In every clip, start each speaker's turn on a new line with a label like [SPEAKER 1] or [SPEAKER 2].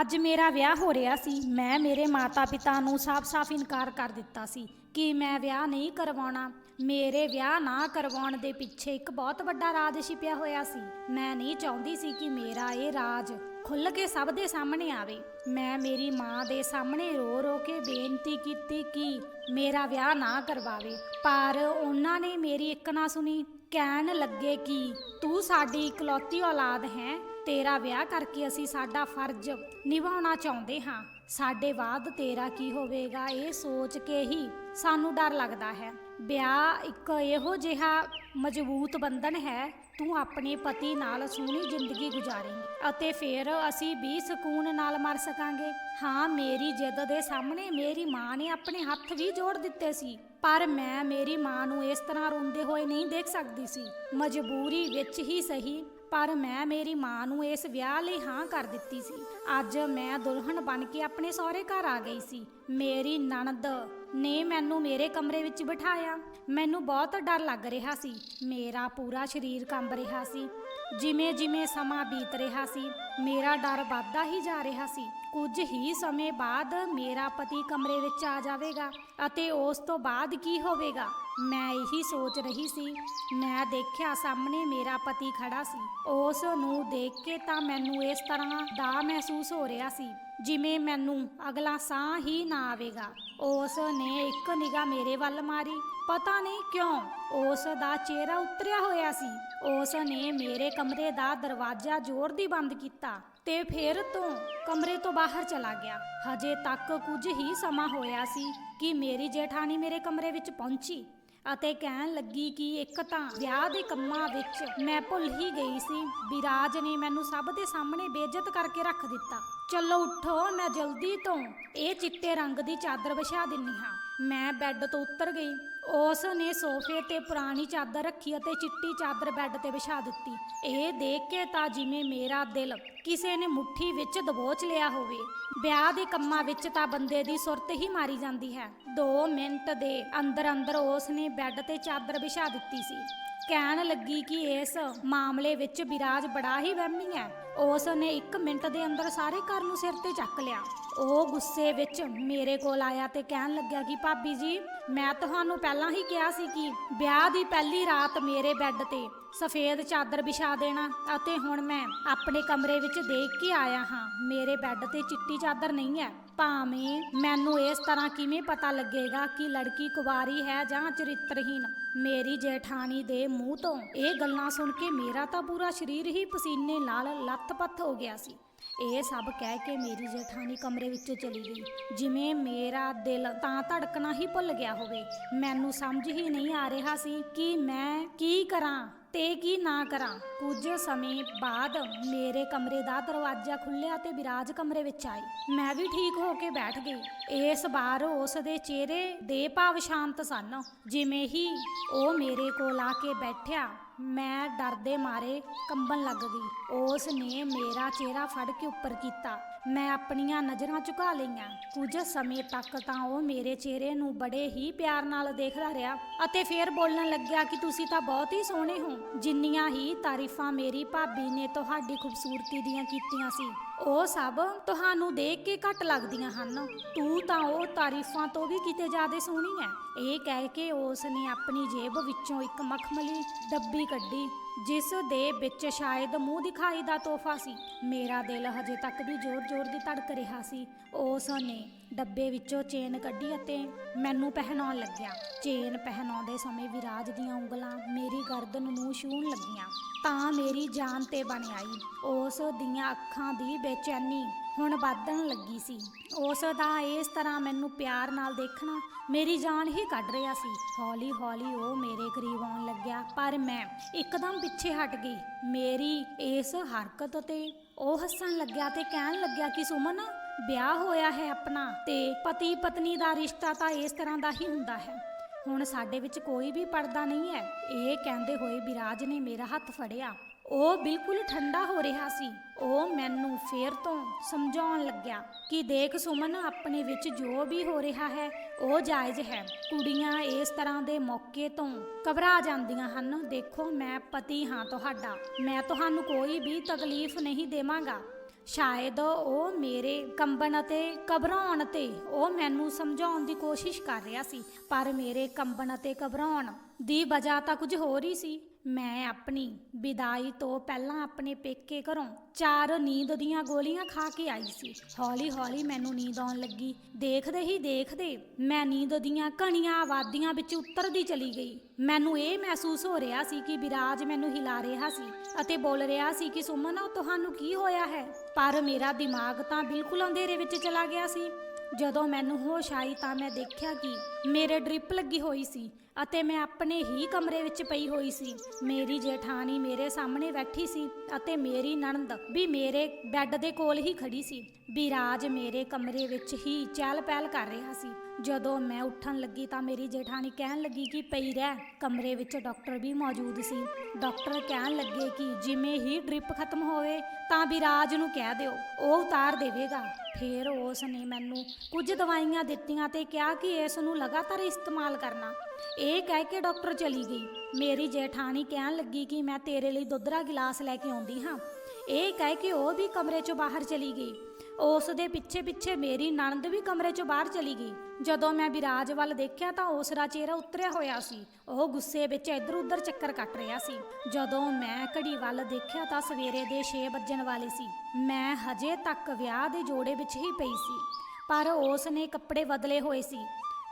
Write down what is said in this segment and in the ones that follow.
[SPEAKER 1] ਅੱਜ ਮੇਰਾ ਵਿਆਹ ਹੋ ਰਿਹਾ ਸੀ। ਮੈਂ ਮੇਰੇ ਮਾਤਾ-ਪਿਤਾ ਨੂੰ ਸਾਫ਼-ਸਾਫ਼ ਇਨਕਾਰ ਕਰ ਦਿੱਤਾ ਸੀ ਕਿ ਮੈਂ ਵਿਆਹ ਨਹੀਂ ਕਰਵਾਉਣਾ। ਮੇਰੇ ਵਿਆਹ ਨਾ ਕਰਵਾਉਣ ਦੇ ਪਿੱਛੇ ਇੱਕ ਬਹੁਤ ਵੱਡਾ ਰਾਜ ਛਿਪਿਆ ਹੋਇਆ ਸੀ। ਮੈਂ ਨਹੀਂ ਚਾਹੁੰਦੀ ਸੀ ਕਿ ਮੇਰਾ ਇਹ ਰਾਜ ਖੁੱਲ੍ਹ ਕੇ ਸਭ ਦੇ ਸਾਹਮਣੇ ਆਵੇ। ਮੈਂ ਮੇਰੀ ਮਾਂ ਦੇ ਸਾਹਮਣੇ ਰੋ ਰੋ ਕੇ ਬੇਨਤੀ ਕੀਤੀ ਕਿ ਮੇਰਾ ਵਿਆਹ ਨਾ ਕਰਵਾਵੇ। ਪਰ ਉਹਨਾਂ ਨੇ ਮੇਰੀ ਇੱਕ ਨਾ ਸੁਣੀ। ਕਹਿਣ ਲੱਗੇ ਕਿ ਤੂੰ ਸਾਡੀ ਇਕਲੌਤੀ ਔਲਾਦ ਹੈ। ਤੇਰਾ ਵਿਆਹ ਕਰਕੇ ਅਸੀਂ ਸਾਡਾ ਫਰਜ਼ ਨਿਭਾਉਣਾ ਚਾਹੁੰਦੇ ਹਾਂ। ਸਾਡੇ ਬਾਅਦ ਤੇਰਾ ਕੀ ਹੋਵੇਗਾ, ਇਹ ਸੋਚ ਕੇ ਹੀ ਸਾਨੂੰ ਡਰ ਲੱਗਦਾ ਹੈ। ਵਿਆਹ ਇੱਕ ਇਹੋ ਜਿਹਾ ਮਜ਼ਬੂਤ ਬੰਧਨ ਹੈ, ਤੂੰ ਆਪਣੇ ਪਤੀ ਨਾਲ ਸੋਹਣੀ ਜ਼ਿੰਦਗੀ ਗੁਜ਼ਾਰੇਂਗੀ ਅਤੇ ਫਿਰ ਅਸੀਂ ਵੀ ਸਕੂਨ ਨਾਲ ਮਰ ਸਕਾਂਗੇ। ਹਾਂ, ਮੇਰੀ ਜਿੱਦ ਦੇ ਸਾਹਮਣੇ ਮੇਰੀ ਮਾਂ ਨੇ ਆਪਣੇ ਹੱਥ ਵੀ ਜੋੜ ਦਿੱਤੇ ਸੀ, ਪਰ ਮੈਂ ਮੇਰੀ ਮਾਂ ਨੂੰ ਇਸ ਤਰ੍ਹਾਂ ਰੋਂਦੇ ਹੋਏ ਨਹੀਂ ਦੇਖ ਸਕਦੀ ਸੀ। ਮਜਬੂਰੀ ਵਿੱਚ ਹੀ ਸਹੀ ਪਰ ਮੈਂ ਮੇਰੀ ਮਾਂ ਨੂੰ ਇਸ ਵਿਆਹ ਲਈ ਹਾਂ ਕਰ ਦਿੱਤੀ ਸੀ। ਅੱਜ ਮੈਂ ਦੁਲਹਨ ਬਣ ਕੇ ਆਪਣੇ ਸਹੁਰੇ ਘਰ ਆ ਗਈ ਸੀ। ਮੇਰੀ ਨਣਦ ਨੇ ਮੈਨੂੰ ਮੇਰੇ ਕਮਰੇ ਵਿੱਚ ਬਿਠਾਇਆ। ਮੈਨੂੰ ਬਹੁਤ ਡਰ ਲੱਗ ਰਿਹਾ ਸੀ। ਮੇਰਾ ਪੂਰਾ ਸਰੀਰ ਕੰਬ ਰਿਹਾ ਸੀ। ਜਿਵੇਂ ਜਿਵੇਂ ਸਮਾਂ ਬੀਤ ਰਿਹਾ ਸੀ, ਮੇਰਾ ਡਰ ਵੱਧਦਾ ਹੀ ਜਾ ਰਿਹਾ ਸੀ। ਕੁਝ ਹੀ ਸਮੇਂ ਬਾਅਦ ਮੇਰਾ ਪਤੀ ਕਮਰੇ ਵਿੱਚ ਆ ਜਾਵੇਗਾ ਅਤੇ ਉਸ ਤੋਂ ਬਾਅਦ ਕੀ ਹੋਵੇਗਾ? ਮੈਂ ਇਹੀ ਸੋਚ ਰਹੀ ਸੀ। ਮੈਂ ਦੇਖਿਆ ਸਾਹਮਣੇ ਮੇਰਾ ਪਤੀ ਖੜਾ ਸੀ। ਉਸ ਨੂੰ ਦੇਖ ਕੇ ਤਾਂ ਮੈਨੂੰ ਇਸ ਤਰ੍ਹਾਂ ਦਾ ਮਹਿਸੂਸ ਹੋ ਰਿਹਾ ਸੀ, ਜਿਵੇਂ ਮੈਨੂੰ ਅਗਲਾ ਸਾਹ ਹੀ ਨਾ ਆਵੇਗਾ। ਉਸ ਨੇ ਇੱਕ ਨਿਗਾਹ ਮੇਰੇ ਵੱਲ ਮਾਰੀ। ਪਤਾ ਨਹੀਂ ਕਿਉਂ ਉਸ ਦਾ ਚਿਹਰਾ ਉਤਰਿਆ ਹੋਇਆ ਸੀ। ਉਸ ਨੇ ਮੇਰੇ ਕਮਰੇ ਦਾ ਦਰਵਾਜ਼ਾ ਜ਼ੋਰ ਦੀ ਬੰਦ ਕੀਤਾ ਤੇ ਫਿਰ ਤੋਂ ਕਮਰੇ ਤੋਂ ਬਾਹਰ ਚਲਾ ਗਿਆ। ਹਜੇ ਤੱਕ ਕੁਝ ਹੀ ਸਮਾਂ ਹੋਇਆ ਸੀ ਕਿ ਮੇਰੀ ਜੇਠਾਣੀ ਮੇਰੇ ਕਮਰੇ ਵਿੱਚ ਪਹੁੰਚੀ। ਅਤੇ ਕਹਿਣ ਲੱਗੀ ਕਿ ਇੱਕ ਤਾਂ ਵਿਆਹ ਦੇ ਕੰਮਾਂ ਵਿੱਚ ਮੈਂ ਭੁੱਲ ਹੀ ਗਈ ਸੀ ਵਿਰਾਜ ਨੇ ਮੈਨੂੰ ਸਭ ਦੇ ਸਾਹਮਣੇ ਬੇਇੱਜ਼ਤ ਕਰਕੇ ਰੱਖ ਦਿੱਤਾ। ਚਲੋ ਉੱਠੋ, ਮੈਂ ਜਲਦੀ ਤੋਂ ਇਹ ਚਿੱਟੇ ਰੰਗ ਦੀ ਚਾਦਰ ਵਿਛਾ ਦਿੰਨੀ ਹਾਂ। ਮੈਂ ਬੈੱਡ ਤੋਂ ਉੱਤਰ ਗਈ। ਉਸ ਨੇ ਸੋਫੇ ਤੇ ਪੁਰਾਣੀ ਚਾਦਰ ਰੱਖੀ ਅਤੇ ਚਿੱਟੀ ਚਾਦਰ ਬੈੱਡ ਤੇ ਵਿਛਾ ਦਿੱਤੀ। ਇਹ ਦੇਖ ਕੇ ਤਾਂ ਜਿਵੇਂ ਮੇਰਾ ਦਿਲ ਕਿਸੇ ਨੇ ਮੁੱਠੀ ਵਿੱਚ ਦਬੋਚ ਲਿਆ ਹੋਵੇ। ਵਿਆਹ ਦੇ ਕੰਮਾਂ ਵਿੱਚ ਤਾਂ ਬੰਦੇ ਦੀ ਸੁਰਤ ਹੀ ਮਾਰੀ ਜਾਂਦੀ ਹੈ। 2 ਮਿੰਟ ਦੇ ਅੰਦਰ ਅੰਦਰ ਉਸ ਨੇ ਬੈੱਡ ਤੇ ਚਾਦਰ ਵਿਛਾ ਦਿੱਤੀ ਸੀ। ਕਹਿਣ ਲੱਗੀ ਕਿ ਇਸ ਮਾਮਲੇ ਵਿੱਚ ਵਿਰਾਜ ਬੜਾ ਹੀ ਵਹਿਮੀ ਹੈ। ਉਸ ਨੇ 1 ਮਿੰਟ ਦੇ ਅੰਦਰ ਸਾਰੇ ਘਰ ਨੂੰ ਸਿਰ ਤੇ ਚੱਕ ਲਿਆ। ਉਹ ਗੁੱਸੇ ਵਿੱਚ ਮੇਰੇ ਕੋਲ ਆਇਆ ਤੇ ਕਹਿਣ ਲੱਗਾ ਕਿ ਭਾਬੀ ਜੀ, ਮੈਂ ਤੁਹਾਨੂੰ ਪਹਿਲਾਂ ਹੀ ਕਿਹਾ ਸੀ ਕਿ ਵਿਆਹ ਦੀ ਪਹਿਲੀ ਰਾਤ ਮੇਰੇ ਬੈੱਡ ਤੇ ਸਫੇਦ ਚਾਦਰ ਵਿਛਾ ਦੇਣਾ ਅਤੇ ਹੁਣ ਮੈਂ ਆਪਣੇ ਕਮਰੇ ਵਿੱਚ ਦੇਖ ਕੇ ਆਇਆ ਹਾਂ। ਮੇਰੇ ਬੈੱਡ ਤੇ ਚਿੱਟੀ ਚਾਦਰ ਨਹੀਂ ਹੈ। ਭਾਵੇਂ ਮੈਨੂੰ ਇਸ ਤਰ੍ਹਾਂ ਕਿਵੇਂ ਪਤਾ ਲੱਗੇਗਾ ਕਿ ਲੜਕੀ ਕੁਵਾਰੀ ਹੈ ਜਾਂ ਚਰਿੱਤਰਹੀਨ ਮੇਰੀ ਜੇਠਾਣੀ ਦੇ ਮੂੰਹ ਤੋਂ ਇਹ ਗੱਲਾਂ ਸੁਣ ਕੇ ਮੇਰਾ ਤਾਂ ਪੂਰਾ ਸਰੀਰ ਹੀ ਪਸੀਨੇ ਨਾਲ ਲੱਥ-ਪੱਥ ਹੋ ਗਿਆ ਸੀ। ਇਹ ਸਭ ਕਹਿ ਕੇ ਮੇਰੀ ਜੇਠਾਣੀ ਕਮਰੇ ਵਿੱਚੋਂ ਚਲੀ ਗਈ। ਜਿਵੇਂ ਮੇਰਾ ਦਿਲ ਤਾਂ ਧੜਕਣਾ ਹੀ ਭੁੱਲ ਗਿਆ ਹੋਵੇ। ਮੈਨੂੰ ਸਮਝ ਹੀ ਨਹੀਂ ਆ ਰਿਹਾ ਸੀ ਕਿ ਮੈਂ ਕੀ ਕਰਾਂ ਤੇ ਕੀ ਨਾ ਕਰਾਂ। ਕੁਝ ਸਮੇਂ ਬਾਅਦ ਮੇਰੇ ਕਮਰੇ ਦਾ ਦਰਵਾਜ਼ਾ ਖੁੱਲਿਆ ਤੇ ਵਿਰਾਜ ਕਮਰੇ ਵਿੱਚ ਆਈ। ਮੈਂ ਵੀ ਠੀਕ ਹੋ ਕੇ ਬੈਠ ਗਈ। ਇਸ ਵਾਰ ਉਸ ਦੇ ਚਿਹਰੇ ਦੇ ਭਾਵ ਸ਼ਾਂਤ ਸਨ। ਜਿਵੇਂ ਹੀ ਉਹ ਮੇਰੇ ਕੋਲ ਆ ਕੇ ਬੈਠਿਆ ਮੈਂ ਡਰ ਦੇ ਮਾਰੇ ਕੰਬਣ ਲੱਗ ਗਈ। ਉਸ ਨੇ ਮੇਰਾ ਚਿਹਰਾ ਫੜ ਕੇ ਉੱਪਰ ਕੀਤਾ। ਮੈਂ ਆਪਣੀਆਂ ਨਜ਼ਰਾਂ ਝੁਕਾ ਲਈਆਂ। ਕੁਝ ਸਮੇਂ ਤੱਕ ਤਾਂ ਉਹ ਮੇਰੇ ਚਿਹਰੇ ਨੂੰ ਬੜੇ ਹੀ ਪਿਆਰ ਨਾਲ ਦੇਖਦਾ ਰਿਹਾ ਅਤੇ ਫਿਰ ਬੋਲਣ ਲੱਗਿਆ ਕਿ ਤੁਸੀਂ ਤਾਂ ਬਹੁਤ ਹੀ ਸੋਹਣੇ ਹੋ। ਜਿੰਨੀਆਂ ਹੀ ਤਾਰੀਫਾਂ ਮੇਰੀ ਭਾਬੀ ਨੇ ਤੁਹਾਡੀ ਖੂਬਸੂਰਤੀ ਦੀਆਂ ਕੀਤੀਆਂ ਸੀ। ਉਹ ਸਭ ਤੁਹਾਨੂੰ ਦੇਖ ਕੇ ਘੱਟ ਲੱਗਦੀਆਂ ਹਨ। ਤੂੰ ਤਾਂ ਉਹ ਤਾਰੀਫਾਂ ਤੋਂ ਵੀ ਕਿਤੇ ਜ਼ਿਆਦਾ ਸੋਹਣੀ ਹੈ ਇਹ ਕਹਿ ਕੇ ਉਸ ਨੇ ਆਪਣੀ ਜੇਬ ਵਿੱਚੋਂ ਇੱਕ ਮਖਮਲੀ ਡੱਬੀ ਕੱਢੀ, ਜਿਸ ਦੇ ਵਿੱਚ ਸ਼ਾਇਦ ਮੂੰਹ ਦਿਖਾਈ ਦਾ ਤੋਹਫਾ ਸੀ। ਮੇਰਾ ਦਿਲ ਹਜੇ ਤੱਕ ਵੀ ਜ਼ੋਰ-ਜ਼ੋਰ ਦੀ ਧੜਕ ਰਿਹਾ ਸੀ। ਉਸ ਨੇ ਡੱਬੇ ਵਿੱਚੋਂ ਚੇਨ ਕੱਢੀ ਅਤੇ ਮੈਨੂੰ ਪਹਿਨਾਉਣ ਲੱਗਿਆ। ਚੇਨ ਪਹਿਨਾਉਂਦੇ ਸਮੇਂ ਵਿਰਾਜ ਦੀਆਂ ਉਂਗਲਾਂ ਮੇਰੀ ਗਰਦਨ ਨੂੰ ਛੂਹਣ ਲੱਗੀਆਂ। ਤਾਂ ਮੇਰੀ ਜਾਨ ਤੇ ਬਣ ਆਈ। ਉਸ ਦੀਆਂ ਅੱਖਾਂ ਦੀ ਬੇਚੈਨੀ ਹੁਣ ਵੱਧਣ ਲੱਗੀ ਸੀ। ਉਸ ਦਾ ਇਸ ਤਰ੍ਹਾਂ ਮੈਨੂੰ ਪਿਆਰ ਨਾਲ ਦੇਖਣਾ ਮੇਰੀ ਜਾਨ ਹੀ ਕੱਢ ਰਿਹਾ ਸੀ। ਹੌਲੀ ਹੌਲੀ ਉਹ ਮੇਰੇ ਕਰੀਬ ਆਉਣ ਲੱਗਿਆ, ਪਰ ਮੈਂ ਇੱਕਦਮ ਪਿੱਛੇ ਹਟ ਗਈ। ਮੇਰੀ ਇਸ ਹਰਕਤ ਤੇ ਉਹ ਹੱਸਣ ਲੱਗਿਆ ਤੇ ਕਹਿਣ ਲੱਗਿਆ ਕਿ, ਸੁਮਨ ਵਿਆਹ ਹੋਇਆ ਹੈ ਆਪਣਾ ਤੇ ਪਤੀ ਪਤਨੀ ਦਾ ਰਿਸ਼ਤਾ ਤਾਂ ਇਸ ਤਰ੍ਹਾਂ ਦਾ ਹੀ ਹੁੰਦਾ ਹੈ। ਹੁਣ ਸਾਡੇ ਵਿੱਚ ਕੋਈ ਵੀ ਪਰਦਾ ਨਹੀਂ ਹੈ। ਇਹ ਕਹਿੰਦੇ ਹੋਏ ਵਿਰਾਜ ਨੇ ਮੇਰਾ ਹੱਥ ਫੜਿਆ। ਉਹ ਬਿਲਕੁਲ ਠੰਡਾ ਹੋ ਰਿਹਾ ਸੀ। ਉਹ ਮੈਨੂੰ ਫੇਰ ਤੋਂ ਸਮਝਾਉਣ ਲੱਗਿਆ ਕਿ ਦੇਖ ਸੁਮਨ, ਆਪਣੇ ਵਿੱਚ ਜੋ ਵੀ ਹੋ ਰਿਹਾ ਹੈ, ਉਹ ਜਾਇਜ਼ ਹੈ। ਕੁੜੀਆਂ ਇਸ ਤਰ੍ਹਾਂ ਦੇ ਮੌਕੇ ਤੋਂ ਘਬਰਾ ਜਾਂਦੀਆਂ ਹਨ। ਦੇਖੋ, ਮੈਂ ਪਤੀ ਹਾਂ ਤੁਹਾਡਾ। ਮੈਂ ਤੁਹਾਨੂੰ ਕੋਈ ਵੀ ਤਕਲੀਫ ਨਹੀਂ ਦੇਵਾਂਗਾ। ਸ਼ਾਇਦ ਉਹ ਮੇਰੇ ਕੰਬਣ ਅਤੇ ਘਬਰਾਉਣ ਤੇ ਉਹ ਮੈਨੂੰ ਸਮਝਾਉਣ ਦੀ ਕੋਸ਼ਿਸ਼ ਕਰ ਰਿਹਾ ਸੀ, ਪਰ ਮੇਰੇ ਕੰਬਣ ਅਤੇ ਘਬਰਾਉਣ ਦੀ ਵਜ੍ਹਾ ਤਾਂ ਕੁਝ ਹੋਰ ਹੀ ਸੀ। ਮੈਂ ਆਪਣੀ ਵਿਦਾਈ ਤੋਂ ਪਹਿਲਾਂ ਆਪਣੇ ਪੇਕੇ ਘਰੋਂ ਚਾਰ ਨੀਂਦ ਦੀਆਂ ਗੋਲੀਆਂ ਖਾ ਕੇ ਆਈ ਸੀ। ਹੌਲੀ ਹੌਲੀ ਮੈਨੂੰ ਨੀਂਦ ਆਉਣ ਲੱਗੀ। ਦੇਖਦੇ ਹੀ ਦੇਖਦੇ ਮੈਂ ਨੀਂਦ ਦੀਆਂ ਘਣੀਆਂ ਆਵਾਦੀਆਂ ਵਿੱਚ ਉਤਰਦੀ ਚਲੀ ਗਈ। ਮੈਨੂੰ ਇਹ ਮਹਿਸੂਸ ਹੋ ਰਿਹਾ ਸੀ ਕਿ ਵਿਰਾਜ ਮੈਨੂੰ ਹਿਲਾ ਰਿਹਾ ਸੀ ਅਤੇ ਬੋਲ ਰਿਹਾ ਸੀ ਕਿ, ਸੁਮਨ ਤੁਹਾਨੂੰ ਕੀ ਹੋਇਆ ਹੈ? ਪਰ ਮੇਰਾ ਦਿਮਾਗ ਤਾਂ ਬਿਲਕੁਲ ਅੰਧੇਰੇ ਵਿੱਚ ਚਲਾ ਗਿਆ ਸੀ। ਜਦੋਂ ਮੈਨੂੰ ਹੋਸ਼ ਆਈ ਤਾਂ ਮੈਂ ਦੇਖਿਆ ਕਿ ਮੇਰੇ ਡ੍ਰਿਪ ਲੱਗੀ ਹੋਈ ਸੀ। ਅਤੇ ਮੈਂ ਆਪਣੇ ਹੀ ਕਮਰੇ ਵਿੱਚ ਪਈ ਹੋਈ ਸੀ। ਮੇਰੀ ਜੇਠਾਣੀ ਮੇਰੇ ਸਾਹਮਣੇ ਬੈਠੀ ਸੀ ਅਤੇ ਮੇਰੀ ਨਣਦ ਵੀ ਮੇਰੇ ਬੈੱਡ ਦੇ ਕੋਲ ਹੀ ਖੜੀ ਸੀ। ਵਿਰਾਜ ਮੇਰੇ ਕਮਰੇ ਵਿੱਚ ਹੀ ਚਹਿਲ ਪਹਿਲ ਕਰ ਰਿਹਾ ਸੀ। ਜਦੋਂ ਮੈਂ ਉੱਠਣ ਲੱਗੀ ਤਾਂ ਮੇਰੀ ਜੇਠਾਣੀ ਕਹਿਣ ਲੱਗੀ ਕਿ ਪਈ ਰਹਿ, ਕਮਰੇ ਵਿੱਚ ਡਾਕਟਰ ਵੀ ਮੌਜੂਦ ਸੀ। ਡਾਕਟਰ ਕਹਿਣ ਲੱਗੇ ਕਿ ਜਿਵੇਂ ਹੀ ਡ੍ਰਿਪ ਖਤਮ ਹੋਵੇ ਤਾਂ ਵਿਰਾਜ ਨੂੰ ਕਹਿ ਦਿਓ, ਉਹ ਉਤਾਰ ਦੇਵੇਗਾ। ਫਿਰ ਉਸ ਨੇ ਮੈਨੂੰ ਕੁਝ ਦਵਾਈਆਂ ਦਿੱਤੀਆਂ ਤੇ ਕਿਹਾ ਕਿ ਇਸ ਨੂੰ ਲਗਾਤਾਰ ਇਸਤੇਮਾਲ ਕਰਨਾ। ਇਹ ਕਹਿ ਕੇ ਡਾਕਟਰ ਚਲੀ ਗਈ। ਮੇਰੀ ਜੇਠਾਣੀ ਕਹਿਣ ਲੱਗੀ ਕਿ ਮੈਂ ਤੇਰੇ ਲਈ ਦੁੱਧ ਦਾ ਗਿਲਾਸ ਲੈ ਕੇ ਆਉਂਦੀ ਹਾਂ। ਇਹ ਕਹਿ ਕੇ ਉਹ ਵੀ ਕਮਰੇ ਚੋਂ ਬਾਹਰ ਚਲੀ ਗਈ। ਉਸ ਦੇ ਪਿੱਛੇ ਪਿੱਛੇ ਮੇਰੀ ਨਣਦ ਵੀ ਕਮਰੇ ਚੋਂ ਬਾਹਰ ਚਲੀ ਗਈ। ਜਦੋਂ ਮੈਂ ਵਿਰਾਜ ਵੱਲ ਦੇਖਿਆ ਤਾਂ ਉਸ ਦਾ ਚਿਹਰਾ ਉਤਰਿਆ ਹੋਇਆ ਸੀ। ਉਹ ਗੁੱਸੇ ਵਿੱਚ ਇੱਧਰ ਉੱਧਰ ਚੱਕਰ ਕੱਟ ਰਿਹਾ ਸੀ। ਜਦੋਂ ਮੈਂ ਘੜੀ ਵੱਲ ਦੇਖਿਆ ਤਾਂ ਸਵੇਰੇ ਦੇ 6 ਵੱਜਣ ਵਾਲੇ ਸੀ। ਮੈਂ ਹਜੇ ਤੱਕ ਵਿਆਹ ਦੇ ਜੋੜੇ ਵਿੱਚ ਹੀ ਪਈ ਸੀ। ਪਰ ਉਸ ਨੇ ਕੱਪੜੇ ਬਦਲੇ ਹੋਏ ਸੀ।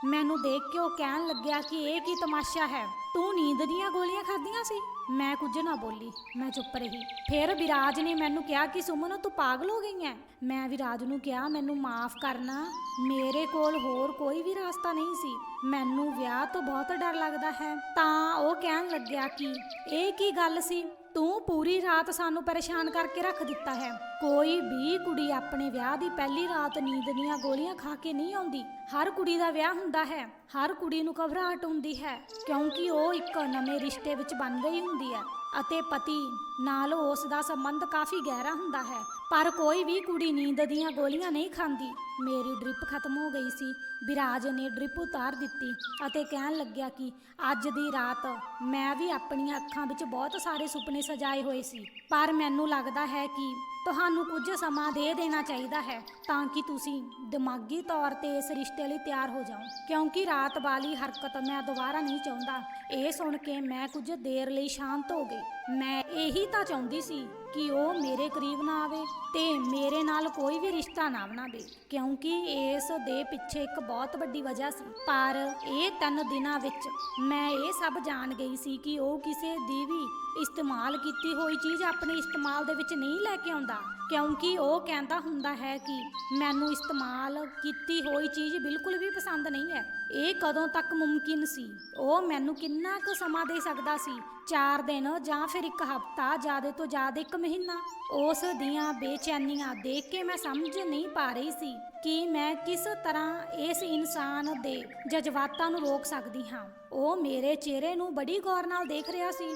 [SPEAKER 1] ਮੈਨੂੰ ਦੇਖ ਕੇ ਉਹ ਕਹਿਣ ਲੱਗਿਆ ਕਿ ਇਹ ਕੀ ਤਮਾਸ਼ਾ ਹੈ? ਤੂੰ ਨੀਂਦ ਦੀਆਂ ਗੋਲੀਆਂ ਖਾਧੀਆਂ ਸੀ? ਮੈਂ ਕੁਝ ਨਾ ਬੋਲੀ, ਮੈਂ ਚੁੱਪ ਰਹੀ। ਫਿਰ ਵਿਰਾਜ ਨੇ ਮੈਨੂੰ ਕਿਹਾ ਕਿ ਸੁਮਨ, ਤੂੰ ਪਾਗਲ ਹੋ ਗਈ ਹੈ। ਮੈਂ ਵਿਰਾਜ ਨੂੰ ਕਿਹਾ, ਮੈਨੂੰ ਮਾਫ ਕਰਨਾ, ਮੇਰੇ ਕੋਲ ਹੋਰ ਕੋਈ ਵੀ ਰਾਸਤਾ ਨਹੀਂ ਸੀ। ਮੈਨੂੰ ਵਿਆਹ ਤੋਂ ਬਹੁਤ ਡਰ ਲੱਗਦਾ ਹੈ। ਤਾਂ ਉਹ ਕਹਿਣ ਲੱਗਿਆ ਕਿ ਇਹ ਕੀ ਗੱਲ ਸੀ? ਤੂੰ ਪੂਰੀ ਰਾਤ ਸਾਨੂੰ ਪਰੇਸ਼ਾਨ ਕਰਕੇ ਰੱਖ ਦਿੱਤਾ ਹੈ। ਕੋਈ ਵੀ ਕੁੜੀ ਆਪਣੇ ਵਿਆਹ ਦੀ ਪਹਿਲੀ ਰਾਤ ਨੀਂਦ ਦੀਆਂ ਗੋਲੀਆਂ ਖਾ ਕੇ ਨਹੀਂ ਆਉਂਦੀ। ਹਰ ਕੁੜੀ ਦਾ ਵਿਆਹ ਹੁੰਦਾ ਹੈ। ਹਰ ਕੁੜੀ ਨੂੰ ਘਬਰਾਹਟ ਹੁੰਦੀ ਹੈ, ਕਿਉਂਕਿ ਉਹ ਇੱਕ ਨਵੇਂ ਰਿਸ਼ਤੇ ਵਿੱਚ ਬਣ ਗਈ ਹੁੰਦੀ ਹੈ ਅਤੇ ਪਤੀ ਨਾਲ ਉਸ ਦਾ ਸੰਬੰਧ ਕਾਫੀ ਗਹਿਰਾ ਹੁੰਦਾ ਹੈ। ਪਰ ਕੋਈ ਵੀ ਕੁੜੀ ਨੀਂਦ ਦੀਆਂ ਗੋਲੀਆਂ ਨਹੀਂ ਖਾਂਦੀ। ਮੇਰੀ ਡ੍ਰਿਪ ਖਤਮ ਹੋ ਗਈ ਸੀ। ਵਿਰਾਜ ਨੇ ਡ੍ਰਿਪ ਉਤਾਰ ਦਿੱਤੀ ਅਤੇ ਕਹਿਣ ਲੱਗਿਆ ਕਿ ਅੱਜ ਦੀ ਰਾਤ ਮੈਂ ਵੀ ਆਪਣੀਆਂ ਅੱਖਾਂ ਵਿੱਚ ਬਹੁਤ ਸਾਰੇ ਸੁਪਨੇ ਸਜਾਏ ਹੋਏ ਸੀ। ਪਰ ਮੈਨੂੰ ਲੱਗਦਾ ਹੈ ਕਿ ਤੁਹਾਨੂੰ ਕੁਝ ਸਮਾਂ ਦੇ ਦੇਣਾ ਚਾਹੀਦਾ ਹੈ ਤਾਂ ਕਿ ਤੁਸੀਂ ਦਿਮਾਗੀ ਤੌਰ ਤੇ ਇਸ ਰਿਸ਼ਤੇ ਲਈ ਤਿਆਰ ਹੋ ਜਾਓ। ਕਿਉਂਕਿ ਰਾਤ ਵਾਲੀ ਹਰਕਤ ਮੈਂ ਦੁਬਾਰਾ ਨਹੀਂ ਚਾਹੁੰਦਾ। ਇਹ ਸੁਣ ਕੇ ਮੈਂ ਕੁਝ ਦੇਰ ਲਈ ਸ਼ਾਂਤ ਹੋ ਗਈ। ਮੈਂ ਇਹੀ ਤਾਂ ਚਾਹੁੰਦੀ ਸੀ ਕਿ ਉਹ ਮੇਰੇ ਕਰੀਬ ਨਾ ਆਵੇ ਤੇ ਮੇਰੇ ਨਾਲ ਕੋਈ ਵੀ ਰਿਸ਼ਤਾ ਨਾ ਬਣਾਵੇ। ਕਿਉਂਕਿ ਇਸ ਦੇ ਪਿੱਛੇ ਇੱਕ ਬਹੁਤ ਵੱਡੀ ਵਜ੍ਹਾ ਸੀ। ਪਰ ਇਹ ਤਿੰਨ ਦਿਨਾਂ ਵਿੱਚ ਮੈਂ ਇਹ ਸਭ ਜਾਣ ਗਈ ਸੀ ਕਿ ਉਹ ਕਿਸੇ ਦੀ ਵੀ ਇਸਤੇਮਾਲ ਕੀਤੀ ਹੋਈ ਚੀਜ਼ ਆਪਣੇ ਇਸਤੇਮਾਲ ਦੇ ਵਿੱਚ ਨਹੀਂ ਲੈ ਕੇ ਆਉਂਦਾ। ਕਿਉਂਕਿ ਉਹ ਕਹਿੰਦਾ ਹੁੰਦਾ ਹੈ ਕਿ ਮੈਨੂੰ ਇਸਤੇਮਾਲ ਕੀਤੀ ਹੋਈ ਚੀਜ਼ ਬਿਲਕੁਲ ਵੀ ਪਸੰਦ ਨਹੀਂ ਹੈ। ਇਹ ਕਦੋਂ ਤੱਕ ਮੁਮਕਿਨ ਸੀ? ਉਹ ਮੈਨੂੰ ਕਿੰਨਾ ਕੁ ਸਮਾਂ ਦੇ ਸਕਦਾ ਸੀ? 4 ਦਿਨ ਜਾਂ ਫਿਰ ਇੱਕ ਹਫ਼ਤਾ, ਜ਼ਿਆਦਾ ਤੋਂ ਜ਼ਿਆਦਾ ਇੱਕ ਮਹੀਨਾ। ਉਸ ਦੀਆਂ ਬੇਚੈਨੀਆਂ ਦੇਖ ਕੇ ਮੈਂ ਸਮਝ ਨਹੀਂ ਪਾ ਰਹੀ ਸੀ ਕਿ ਮੈਂ ਕਿਸ ਤਰ੍ਹਾਂ ਇਸ ਇਨਸਾਨ ਦੇ ਜਜ਼ਬਾਤਾਂ ਨੂੰ ਰੋਕ ਸਕਦੀ ਹਾਂ। ਉਹ ਮੇਰੇ ਚਿਹਰੇ ਨੂੰ ਬੜੀ ਗੌਰ ਨਾਲ ਦੇਖ ਰਿਹਾ ਸੀ।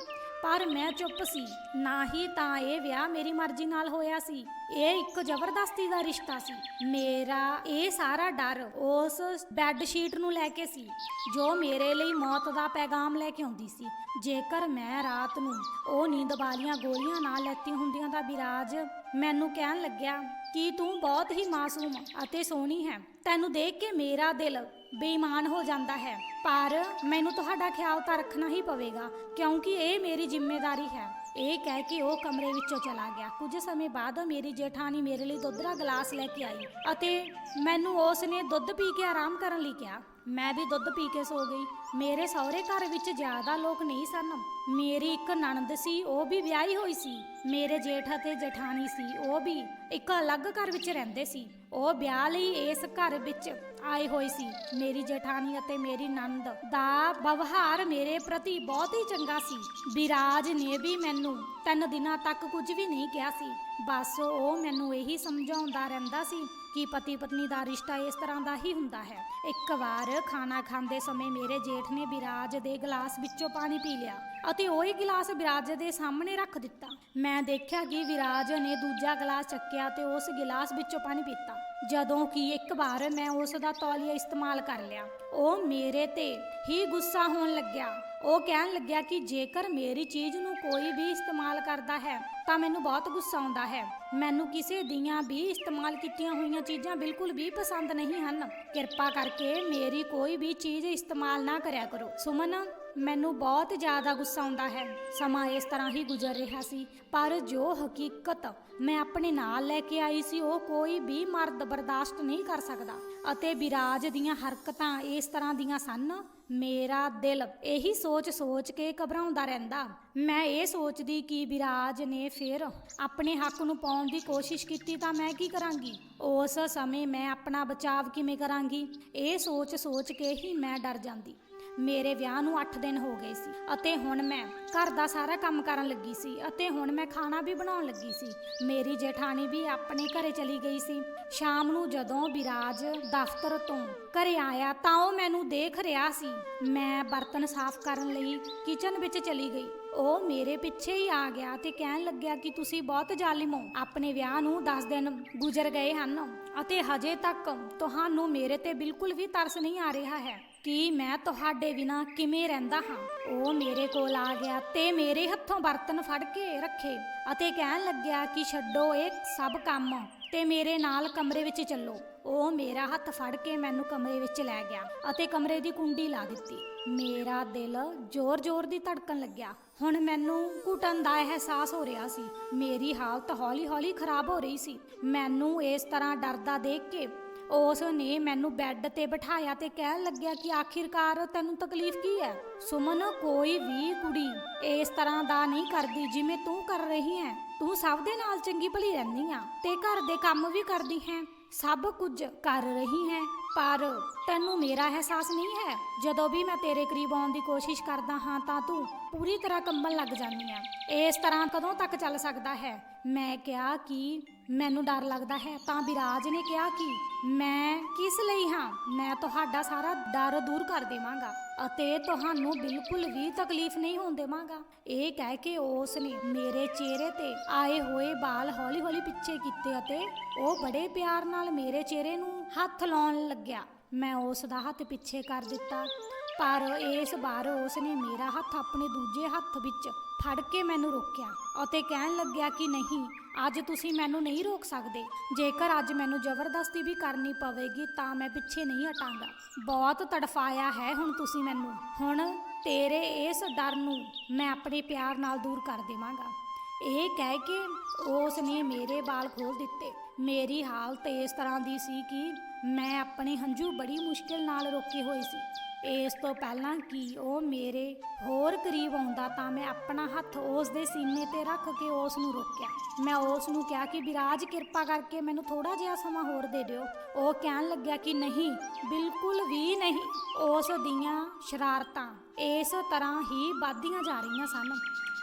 [SPEAKER 1] ਪਰ ਮੈਂ ਚੁੱਪ ਸੀ। ਨਾ ਹੀ ਤਾਂ ਇਹ ਵਿਆਹ ਮੇਰੀ ਮਰਜ਼ੀ ਨਾਲ ਹੋਇਆ ਸੀ। ਇਹ ਇੱਕ ਜ਼ਬਰਦਸਤੀ ਦਾ ਰਿਸ਼ਤਾ ਸੀ। ਮੇਰਾ ਇਹ ਸਾਰਾ ਡਰ ਉਸ ਬੈੱਡ ਸ਼ੀਟ ਨੂੰ ਲੈ ਕੇ ਸੀ, ਜੋ ਮੇਰੇ ਲਈ ਮੌਤ ਦਾ ਪੈਗਾਮ ਲੈ ਕੇ ਆਉਂਦੀ ਸੀ। ਜੇਕਰ ਮੈਂ ਰਾਤ ਨੂੰ ਉਹ ਨੀਂਦ ਵਾਲੀਆਂ ਗੋਲੀਆਂ ਨਾ ਲੈਤੀ ਹੁੰਦੀਆਂ ਤਾਂ ਵਿਰਾਜ ਮੈਨੂੰ ਕਹਿਣ ਲੱਗਿਆ, ਕਿ ਤੂੰ ਬਹੁਤ ਹੀ ਮਾਸੂਮ ਅਤੇ ਸੋਹਣੀ ਹੈ। ਤੈਨੂੰ ਦੇਖ ਕੇ ਮੇਰਾ ਦਿਲ ਬੇਈਮਾਨ ਹੋ ਜਾਂਦਾ ਹੈ। ਪਰ ਮੈਨੂੰ ਤੁਹਾਡਾ ਖਿਆਲ ਤਾਂ ਰੱਖਣਾ ਹੀ ਪਵੇਗਾ, ਕਿਉਂਕਿ ਇਹ ਮੇਰੀ ਜ਼ਿੰਮੇਵਾਰੀ ਹੈ। ਇਹ ਕਹਿ ਕੇ ਉਹ ਕਮਰੇ ਵਿੱਚੋਂ ਚਲਾ ਗਿਆ। ਕੁਝ ਸਮੇਂ ਬਾਅਦ ਮੇਰੀ ਜੇਠਾਣੀ ਮੇਰੇ ਲਈ ਦੁੱਧ ਦਾ ਗਲਾਸ ਲੈ ਕੇ ਆਈ ਅਤੇ ਮੈਨੂੰ ਉਸ ਨੇ ਦੁੱਧ ਪੀ ਕੇ ਆਰਾਮ ਕਰਨ ਲਈ ਕਿਹਾ। ਮੈਂ ਵੀ ਦੁੱਧ ਪੀ ਕੇ ਸੋ ਗਈ। ਮੇਰੇ ਸਹੁਰੇ ਘਰ ਵਿੱਚ ਜ਼ਿਆਦਾ ਲੋਕ ਨਹੀਂ ਸਨ। ਮੇਰੀ ਇੱਕ ਨਣਦ ਸੀ, ਉਹ ਵੀ ਵਿਆਹੀ ਹੋਈ ਸੀ। ਮੇਰੇ ਜੇਠ ਅਤੇ ਜਠਾਣੀ ਸੀ, ਉਹ ਵੀ ਇੱਕ ਅਲੱਗ ਘਰ ਵਿੱਚ ਰਹਿੰਦੇ ਸੀ। ਉਹ ਵਿਆਹ ਲਈ ਇਸ ਘਰ ਵਿੱਚ ਆਏ ਹੋਏ ਸੀ। ਮੇਰੀ ਜੇਠਾਣੀ ਅਤੇ ਮੇਰੀ ਨੰਦ ਦਾ ਵਿਵਹਾਰ ਮੇਰੇ ਪ੍ਰਤੀ ਬਹੁਤ ਹੀ ਚੰਗਾ ਸੀ। ਵਿਰਾਜ ਨੇ ਵੀ ਮੈਨੂੰ ਤਿੰਨ ਦਿਨਾਂ ਤੱਕ ਕੁਝ ਵੀ ਨਹੀਂ ਕਿਹਾ ਸੀ। ਬਸ ਉਹ ਮੈਨੂੰ ਇਹੀ ਸਮਝਾਉਂਦਾ ਰਹਿੰਦਾ ਸੀ ਕਿ ਪਤੀ ਪਤਨੀ ਦਾ ਰਿਸ਼ਤਾ ਇਸ ਤਰ੍ਹਾਂ ਦਾ ਹੀ ਹੁੰਦਾ ਹੈ। ਇੱਕ ਵਾਰ ਖਾਣਾ ਖਾਂਦੇ ਸਮੇਂ ਮੇਰੇ ਜੇਠ ਨੇ ਵਿਰਾਜ ਦੇ ਗਲਾਸ ਵਿੱਚੋਂ ਪਾਣੀ ਪੀ ਲਿਆ ਅਤੇ ਉਹ ਹੀ ਗਿਲਾਸ ਵਿਰਾਜ ਦੇ ਸਾਹਮਣੇ ਰੱਖ ਦਿੱਤਾ। ਮੈਂ ਦੇਖਿਆ ਕਿ ਵਿਰਾਜ ਨੇ ਦੂਜਾ ਗਲਾਸ ਚੱਕਿਆ ਤੇ ਉਸ ਗਿਲਾਸ ਵਿੱਚੋਂ ਪਾਣੀ ਪੀਤਾ। ਜਦੋਂ ਕਿ ਇੱਕ ਵਾਰ ਮੈਂ ਉਸ ਦਾ ਤੌਲੀਆ ਇਸਤੇਮਾਲ ਕਰ ਲਿਆ। ਉਹ ਮੇਰੇ ਤੇ ਹੀ ਗੁੱਸਾ ਹੋਣ ਲੱਗਿਆ। ਉਹ ਕਹਿਣ ਲੱਗਿਆ ਕਿ ਜੇਕਰ ਮੇਰੀ ਚੀਜ਼ ਨੂੰ ਕੋਈ ਵੀ ਇਸਤੇਮਾਲ ਕਰਦਾ ਹੈ, ਤਾਂ ਮੈਨੂੰ ਬਹੁਤ ਗੁੱਸਾ ਆਉਂਦਾ ਹੈ। ਮੈਨੂੰ ਕਿਸੇ ਦੀਆਂ ਵੀ ਇਸਤੇਮਾਲ ਕੀਤੀਆਂ ਹੋਈਆਂ ਚੀਜ਼ਾਂ ਬਿਲਕੁਲ ਵੀ ਪਸੰਦ ਨਹੀਂ ਹਨ। ਕਿਰਪਾ ਕਰਕੇ ਮੇਰੀ ਕੋਈ ਵੀ ਚੀਜ਼ ਇਸਤੇਮਾਲ ਨਾ ਕਰਿਆ ਕਰੋ। ਸੁਮਨ ਮੈਨੂੰ ਬਹੁਤ ਜ਼ਿਆਦਾ ਗੁੱਸਾ ਆਉਂਦਾ ਹੈ। ਸਮਾਂ ਇਸ ਤਰ੍ਹਾਂ ਹੀ ਗੁਜ਼ਰ ਰਿਹਾ ਸੀ, ਪਰ ਜੋ ਹਕੀਕਤ ਮੈਂ ਆਪਣੇ ਨਾਲ ਲੈ ਕੇ ਆਈ ਸੀ, ਉਹ ਕੋਈ ਵੀ ਮਰਦ ਬਰਦਾਸ਼ਤ ਨਹੀਂ ਕਰ ਸਕਦਾ। ਅਤੇ ਵਿਰਾਜ ਦੀਆਂ ਹਰਕਤਾਂ ਇਸ ਤਰ੍ਹਾਂ ਦੀਆਂ ਸਨ, ਮੇਰਾ ਦਿਲ ਇਹੀ ਸੋਚ ਸੋਚ ਕੇ ਘਬਰਾਉਂਦਾ ਰਹਿੰਦਾ। ਮੈਂ ਇਹ ਸੋਚਦੀ ਕਿ ਵਿਰਾਜ ਨੇ ਫਿਰ ਆਪਣੇ ਹੱਕ ਨੂੰ ਪਾਉਣ ਦੀ ਕੋਸ਼ਿਸ਼ ਕੀਤੀ ਤਾਂ ਮੈਂ ਕੀ ਕਰਾਂਗੀ? ਉਸ ਸਮੇਂ ਮੈਂ ਆਪਣਾ ਬਚਾਵ ਕਿਵੇਂ ਕਰਾਂਗੀ? ਇਹ ਸੋਚ ਸੋਚ ਕੇ ਹੀ ਮੈਂ ਡਰ ਜਾਂਦੀ। ਮੇਰੇ ਵਿਆਹ ਨੂੰ 8 ਦਿਨ ਹੋ ਗਏ ਸੀ ਅਤੇ ਹੁਣ ਮੈਂ ਘਰ ਦਾ ਸਾਰਾ ਕੰਮ ਕਰਨ ਲੱਗੀ ਸੀ ਅਤੇ ਹੁਣ ਮੈਂ ਖਾਣਾ ਵੀ ਬਣਾਉਣ ਲੱਗੀ ਸੀ। ਮੇਰੀ ਜੇਠਾਣੀ ਵੀ ਆਪਣੇ ਘਰੇ ਚਲੀ ਗਈ ਸੀ। ਸ਼ਾਮ ਨੂੰ ਜਦੋਂ ਵਿਰਾਜ ਦਫ਼ਤਰ ਤੋਂ ਘਰੇ ਆਇਆ ਤਾਂ ਉਹ ਮੈਨੂੰ ਦੇਖ ਰਿਹਾ ਸੀ। ਮੈਂ ਬਰਤਨ ਸਾਫ਼ ਕਰਨ ਲਈ ਕਿਚਨ ਵਿੱਚ ਚਲੀ ਗਈ। ਉਹ ਮੇਰੇ ਪਿੱਛੇ ਹੀ ਆ ਗਿਆ ਤੇ ਕਹਿਣ ਲੱਗਿਆ ਕਿ ਤੁਸੀਂ ਬਹੁਤ ਜ਼ਾਲਿਮ ਹੋ। ਆਪਣੇ ਵਿਆਹ ਨੂੰ 10 ਦਿਨ ਗੁਜ਼ਰ ਗਏ ਹਨ ਅਤੇ ਹਜੇ ਤੱਕ ਤੁਹਾਨੂੰ ਮੇਰੇ ਤੇ ਬਿਲਕੁਲ ਵੀ ਤਰਸ ਨਹੀਂ ਆ ਰਿਹਾ ਹੈ। ਕਿ ਮੈਂ ਤੁਹਾਡੇ ਬਿਨਾ ਕਿਵੇਂ ਰਹਿੰਦਾ ਹਾਂ? ਉਹ ਮੇਰੇ ਕੋਲ ਆ ਗਿਆ ਤੇ ਮੇਰੇ ਹੱਥੋਂ ਬਰਤਨ ਫੜ ਕੇ ਰੱਖੇ ਅਤੇ ਕਹਿਣ ਲੱਗਿਆ ਕਿ ਛੱਡੋ ਇਹ ਸਭ ਕੰਮ ਤੇ ਮੇਰੇ ਨਾਲ ਕਮਰੇ ਵਿੱਚ ਚੱਲੋ। ਉਹ ਮੇਰਾ ਹੱਥ ਫੜ ਕੇ ਮੈਨੂੰ ਕਮਰੇ ਵਿੱਚ ਲੈ ਗਿਆ ਅਤੇ ਕਮਰੇ ਦੀ ਕੁੰਡੀ ਲਾ ਦਿੱਤੀ। ਮੇਰਾ ਦਿਲ ਜ਼ੋਰ-ਜ਼ੋਰ ਦੀ ਧੜਕਣ ਲੱਗਿਆ। ਹੁਣ ਮੈਨੂੰ ਘੁਟਨ ਦਾ ਅਹਿਸਾਸ ਹੋ ਰਿਹਾ ਸੀ। ਮੇਰੀ ਹਾਲਤ ਹੌਲੀ-ਹੌਲੀ ਖਰਾਬ ਹੋ ਰਹੀ ਸੀ। ਮੈਨੂੰ ਇਸ ਤਰ੍ਹਾਂ ਡਰਦਾ ਦੇਖ ਕੇ ਉਸ ਨੇ ਮੈਨੂੰ ਬੈੱਡ ਤੇ ਬਿਠਾਇਆ ਤੇ ਕਹਿਣ ਲੱਗਿਆ ਕਿ ਆਖਿਰਕਾਰ ਤੈਨੂੰ ਤਕਲੀਫ ਕੀ ਹੈ? ਸੁਮਨ, ਕੋਈ ਵੀ ਕੁੜੀ ਇਸ ਤਰ੍ਹਾਂ ਦਾ ਨਹੀਂ ਕਰਦੀ ਜਿਵੇਂ ਤੂੰ ਕਰ ਰਹੀ ਹੈ। ਤੂੰ ਸਭ ਦੇ ਨਾਲ ਚੰਗੀ ਭਲੀ ਰਹਿੰਦੀ ਆ ਤੇ ਘਰ ਦੇ ਕੰਮ ਵੀ ਕਰਦੀ ਹੈ। ਸਭ ਕੁਝ ਕਰ ਰਹੀ ਹੈ, ਪਰ ਤੈਨੂੰ ਮੇਰਾ ਅਹਿਸਾਸ ਨਹੀਂ ਹੈ? ਜਦੋਂ ਵੀ ਮੈਂ ਤੇਰੇ ਕਰੀਬ ਆਉਣ ਦੀ ਕੋਸ਼ਿਸ਼ ਕਰਦਾ ਹਾਂ ਤਾਂ ਤੂੰ ਪੂਰੀ ਤਰ੍ਹਾਂ ਕੰਬਣ ਲੱਗ ਜਾਂਦੀ ਆ ਇਸ ਤਰ੍ਹਾਂ ਕਦੋਂ ਤੱਕ ਚੱਲ ਸਕਦਾ ਹੈ? ਮੈਂ ਕਿਹਾ ਕਿ ਮੈਨੂੰ ਡਰ ਲੱਗਦਾ ਹੈ, ਤਾਂ ਵਿਰਾਜ ਨੇ ਕਿਹਾ ਕਿ ਮੈਂ ਕਿਸ ਲਈ ਹਾਂ? ਮੈਂ ਤੁਹਾਡਾ ਸਾਰਾ ਡਰ ਦੂਰ ਕਰ ਦੇਵਾਂਗਾ ਅਤੇ ਤੁਹਾਨੂੰ ਬਿਲਕੁਲ ਵੀ ਤਕਲੀਫ ਨਹੀਂ ਹੋਣ ਦੇਵਾਂਗਾ। ਇਹ ਕਹਿ ਕੇ ਉਸ ਨੇ ਮੇਰੇ ਚਿਹਰੇ ਤੇ ਆਏ ਹੋਏ ਵਾਲ ਹੌਲੀ-ਹੌਲੀ ਪਿੱਛੇ ਕੀਤੇ ਅਤੇ ਉਹ ਬੜੇ ਪਿਆਰ ਨਾਲ ਮੇਰੇ ਚਿਹਰੇ ਨੂੰ ਹੱਥ ਲਾਉਣ ਲੱਗਿਆ। ਮੈਂ ਉਸ ਦਾ ਹੱਥ ਪਿੱਛੇ ਕਰ ਦਿੱਤਾ। ਪਰ ਇਸ ਵਾਰ ਉਸ ਨੇ ਮੇਰਾ ਹੱਥ ਆਪਣੇ ਦੂਜੇ ਹੱਥ ਵਿੱਚ ਫੜ ਕੇ ਮੈਨੂੰ ਰੋਕਿਆ ਅਤੇ ਕਹਿਣ ਲੱਗਿਆ ਕਿ ਨਹੀਂ, ਅੱਜ ਤੁਸੀਂ ਮੈਨੂੰ ਨਹੀਂ ਰੋਕ ਸਕਦੇ। ਜੇਕਰ ਅੱਜ ਮੈਨੂੰ ਜ਼ਬਰਦਸਤੀ ਵੀ ਕਰਨੀ ਪਵੇਗੀ, ਤਾਂ ਮੈਂ ਪਿੱਛੇ ਨਹੀਂ ਹਟਾਂਗਾ। ਬਹੁਤ ਤੜਫਾਇਆ ਹੈ ਹੁਣ ਤੁਸੀਂ ਮੈਨੂੰ। ਹੁਣ ਤੇਰੇ ਇਸ ਡਰ ਨੂੰ ਮੈਂ ਆਪਣੇ ਪਿਆਰ ਨਾਲ ਦੂਰ ਕਰ ਦੇਵਾਂਗਾ। ਇਹ ਕਹਿ ਕੇ ਉਸ ਨੇ ਮੇਰੇ ਵਾਲ ਖੋਲ ਦਿੱਤੇ। ਮੇਰੀ ਹਾਲਤ ਇਸ ਤਰ੍ਹਾਂ ਦੀ ਸੀ ਕਿ ਮੈਂ ਆਪਣੇ ਹੰਝੂ ਬੜੀ ਮੁਸ਼ਕਿਲ ਨਾਲ ਰੋਕੇ ਹੋਏ ਸੀ। ਇਸ ਤੋਂ ਪਹਿਲਾਂ ਕਿ ਉਹ ਮੇਰੇ ਹੋਰ ਕਰੀਬ ਆਉਂਦਾ ਤਾਂ ਮੈਂ ਆਪਣਾ ਹੱਥ ਉਸ ਦੇ ਸੀਨੇ ਤੇ ਰੱਖ ਕੇ ਉਸ ਨੂੰ ਰੋਕਿਆ। ਮੈਂ ਉਸ ਨੂੰ ਕਿਹਾ ਕਿ ਵਿਰਾਜ ਕਿਰਪਾ ਕਰਕੇ ਮੈਨੂੰ ਥੋੜਾ ਜਿਹਾ ਸਮਾਂ ਹੋਰ ਦੇ ਦਿਓ। ਉਹ ਕਹਿਣ ਲੱਗਿਆ ਕਿ ਨਹੀਂ, ਬਿਲਕੁਲ ਵੀ ਨਹੀਂ। ਉਸ ਦੀਆਂ ਸ਼ਰਾਰਤਾਂ ਇਸ ਤਰ੍ਹਾਂ ਹੀ ਵੱਧਦੀਆਂ ਜਾ ਰਹੀਆਂ ਸਨ।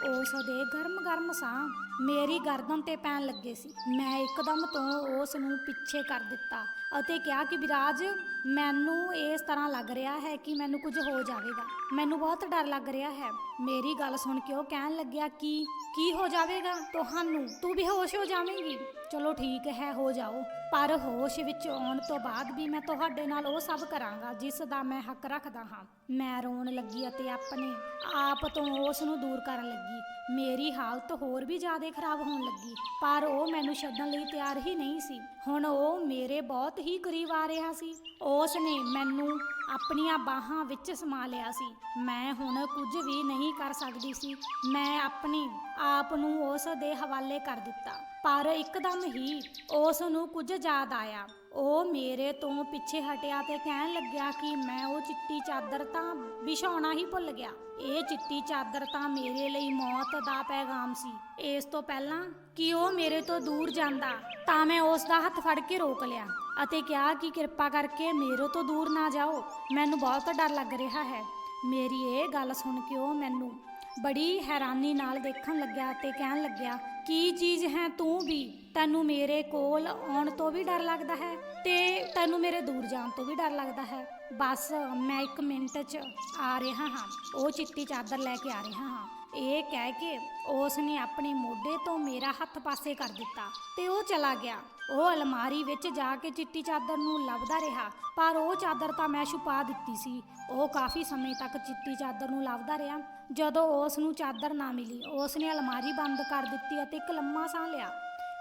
[SPEAKER 1] ਉਸ ਦੇ ਗਰਮ-ਗਰਮ ਸਾਹ ਮੇਰੀ ਗਰਦਨ ਤੇ ਪੈਣ ਲੱਗੇ ਸੀ। ਮੈਂ ਇੱਕਦਮ ਤੋਂ ਉਸ ਨੂੰ ਪਿੱਛੇ ਕਰ ਦਿੱਤਾ ਅਤੇ ਕਿਹਾ ਕਿ ਵਿਰਾਜ ਮੈਨੂੰ ਇਸ ਤਰ੍ਹਾਂ ਲੱਗ ਰਿਹਾ ਹੈ ਕਿ ਮੈਨੂੰ ਕੁਝ ਹੋ ਜਾਵੇਗਾ। ਮੈਨੂੰ ਬਹੁਤ ਡਰ ਲੱਗ ਰਿਹਾ ਹੈ। ਮੇਰੀ ਗੱਲ ਸੁਣ ਕੇ ਉਹ ਕਹਿਣ ਲੱਗਿਆ ਕਿ ਕੀ ਹੋ ਜਾਵੇਗਾ? ਤੁਹਾਨੂੰ, ਤੂੰ ਬੇਹੋਸ਼ ਹੋ ਜਾਵੇਂਗੀ। ਚਲੋ ਠੀਕ ਹੈ, ਹੋ ਜਾਓ। ਪਰ ਹੋਸ਼ ਵਿੱਚ ਆਉਣ ਤੋਂ ਬਾਅਦ ਵੀ ਮੈਂ ਤੁਹਾਡੇ ਨਾਲ ਉਹ ਸਭ ਕਰਾਂਗਾ ਜਿਸ ਦਾ ਮੈਂ ਹੱਕ ਰੱਖਦਾ ਹਾਂ। ਮੈਂ ਰੋਣ ਲੱਗੀ ਅਤੇ ਆਪਣੇ ਆਪ ਤੋਂ ਉਸ ਨੂੰ ਦੂਰ ਕਰਨ ਲੱਗੀ। ਮੇਰੀ ਹਾਲਤ ਹੋਰ ਵੀ ਜ਼ਿਆਦਾ ਖਰਾਬ ਹੋਣ ਲੱਗੀ, ਪਰ ਉਹ ਮੈਨੂੰ ਛੱਡਣ ਲਈ ਤਿਆਰ ਹੀ ਨਹੀਂ ਸੀ। ਹੁਣ ਉਹ ਮੇਰੇ ਬਹੁਤ ਹੀ ਕਰੀਬ ਆ ਰਿਹਾ ਸੀ। ਉਸ ਨੇ ਮੈਨੂੰ ਆਪਣੀਆਂ ਬਾਹਾਂ ਵਿੱਚ ਸਮਾ ਲਿਆ ਸੀ। ਮੈਂ ਹੁਣ ਕੁਝ ਵੀ ਨਹੀਂ ਕਰ ਸਕਦੀ ਸੀ। ਮੈਂ ਆਪਣੇ ਆਪ ਨੂੰ ਉਸ ਦੇ ਹਵਾਲੇ ਕਰ ਦਿੱਤਾ। ਪਰ ਇੱਕਦਮ ਹੀ ਉਸ ਨੂੰ ਕੁਝ ਯਾਦ ਆਇਆ। ਉਹ ਮੇਰੇ ਤੋਂ ਪਿੱਛੇ ਹਟਿਆ ਤੇ ਕਹਿਣ ਲੱਗਿਆ ਕਿ ਮੈਂ ਉਹ ਚਿੱਟੀ ਚਾਦਰ ਤਾਂ ਵਿਛਾਉਣਾ ਹੀ ਭੁੱਲ ਗਿਆ। ਇਹ ਚਿੱਟੀ ਚਾਦਰ ਤਾਂ ਮੇਰੇ ਲਈ ਮੌਤ ਦਾ ਪੈਗਾਮ ਸੀ। ਇਸ ਤੋਂ ਪਹਿਲਾਂ ਕਿ ਉਹ ਮੇਰੇ ਤੋਂ ਦੂਰ ਜਾਂਦਾ, ਤਾਂ ਮੈਂ ਉਸ ਦਾ ਹੱਥ ਫੜ ਕੇ ਰੋਕ ਲਿਆ ਅਤੇ ਕਿਹਾ ਕਿ ਕਿਰਪਾ ਕਰਕੇ ਮੇਰੇ ਤੋਂ ਦੂਰ ਨਾ ਜਾਓ। ਮੈਨੂੰ ਬਹੁਤ ਡਰ ਲੱਗ ਰਿਹਾ ਹੈ। ਮੇਰੀ ਇਹ ਗੱਲ ਸੁਣ ਕੇ ਉਹ ਮੈਨੂੰ ਬੜੀ ਹੈਰਾਨੀ ਨਾਲ ਦੇਖਣ ਲੱਗਿਆ ਤੇ ਕਹਿਣ ਲੱਗਿਆ, ਕੀ ਚੀਜ਼ ਹੈ ਤੂੰ ਵੀ? ਤੈਨੂੰ ਮੇਰੇ ਕੋਲ ਆਉਣ ਤੋਂ ਵੀ ਡਰ ਲੱਗਦਾ ਹੈ ਤੇ ਤੈਨੂੰ ਮੇਰੇ ਦੂਰ ਜਾਣ ਤੋਂ ਵੀ ਡਰ ਲੱਗਦਾ ਹੈ? ਬਸ ਮੈਂ ਇੱਕ ਮਿੰਟ 'ਚ ਆ ਰਿਹਾ ਹਾਂ। ਉਹ ਚਿੱਟੀ ਚਾਦਰ ਲੈ ਕੇ ਆ ਰਿਹਾ ਹਾਂ। ਇਹ ਕਹਿ ਕੇ ਉਸ ਨੇ ਆਪਣੇ ਮੋਢੇ ਤੋਂ ਮੇਰਾ ਹੱਥ ਪਾਸੇ ਕਰ ਦਿੱਤਾ ਤੇ ਉਹ ਚਲਾ ਗਿਆ। ਉਹ ਅਲਮਾਰੀ ਵਿੱਚ ਜਾ ਕੇ ਚਿੱਟੀ ਚਾਦਰ ਨੂੰ ਲੱਭਦਾ ਰਿਹਾ, ਪਰ ਉਹ ਚਾਦਰ ਤਾਂ ਮੈਂ ਛੁਪਾ ਦਿੱਤੀ ਸੀ। ਉਹ ਕਾਫੀ ਸਮੇਂ ਤੱਕ ਚਿੱਟੀ ਚਾਦਰ ਨੂੰ ਲੱਭਦਾ ਰਿਹਾ। ਜਦੋਂ ਉਸ ਨੂੰ ਚਾਦਰ ਨਾ ਮਿਲੀ ਉਸ ਨੇ ਅਲਮਾਰੀ ਬੰਦ ਕਰ ਦਿੱਤੀ ਅਤੇ ਇੱਕ ਲੰਮਾ ਸਾਹ ਲਿਆ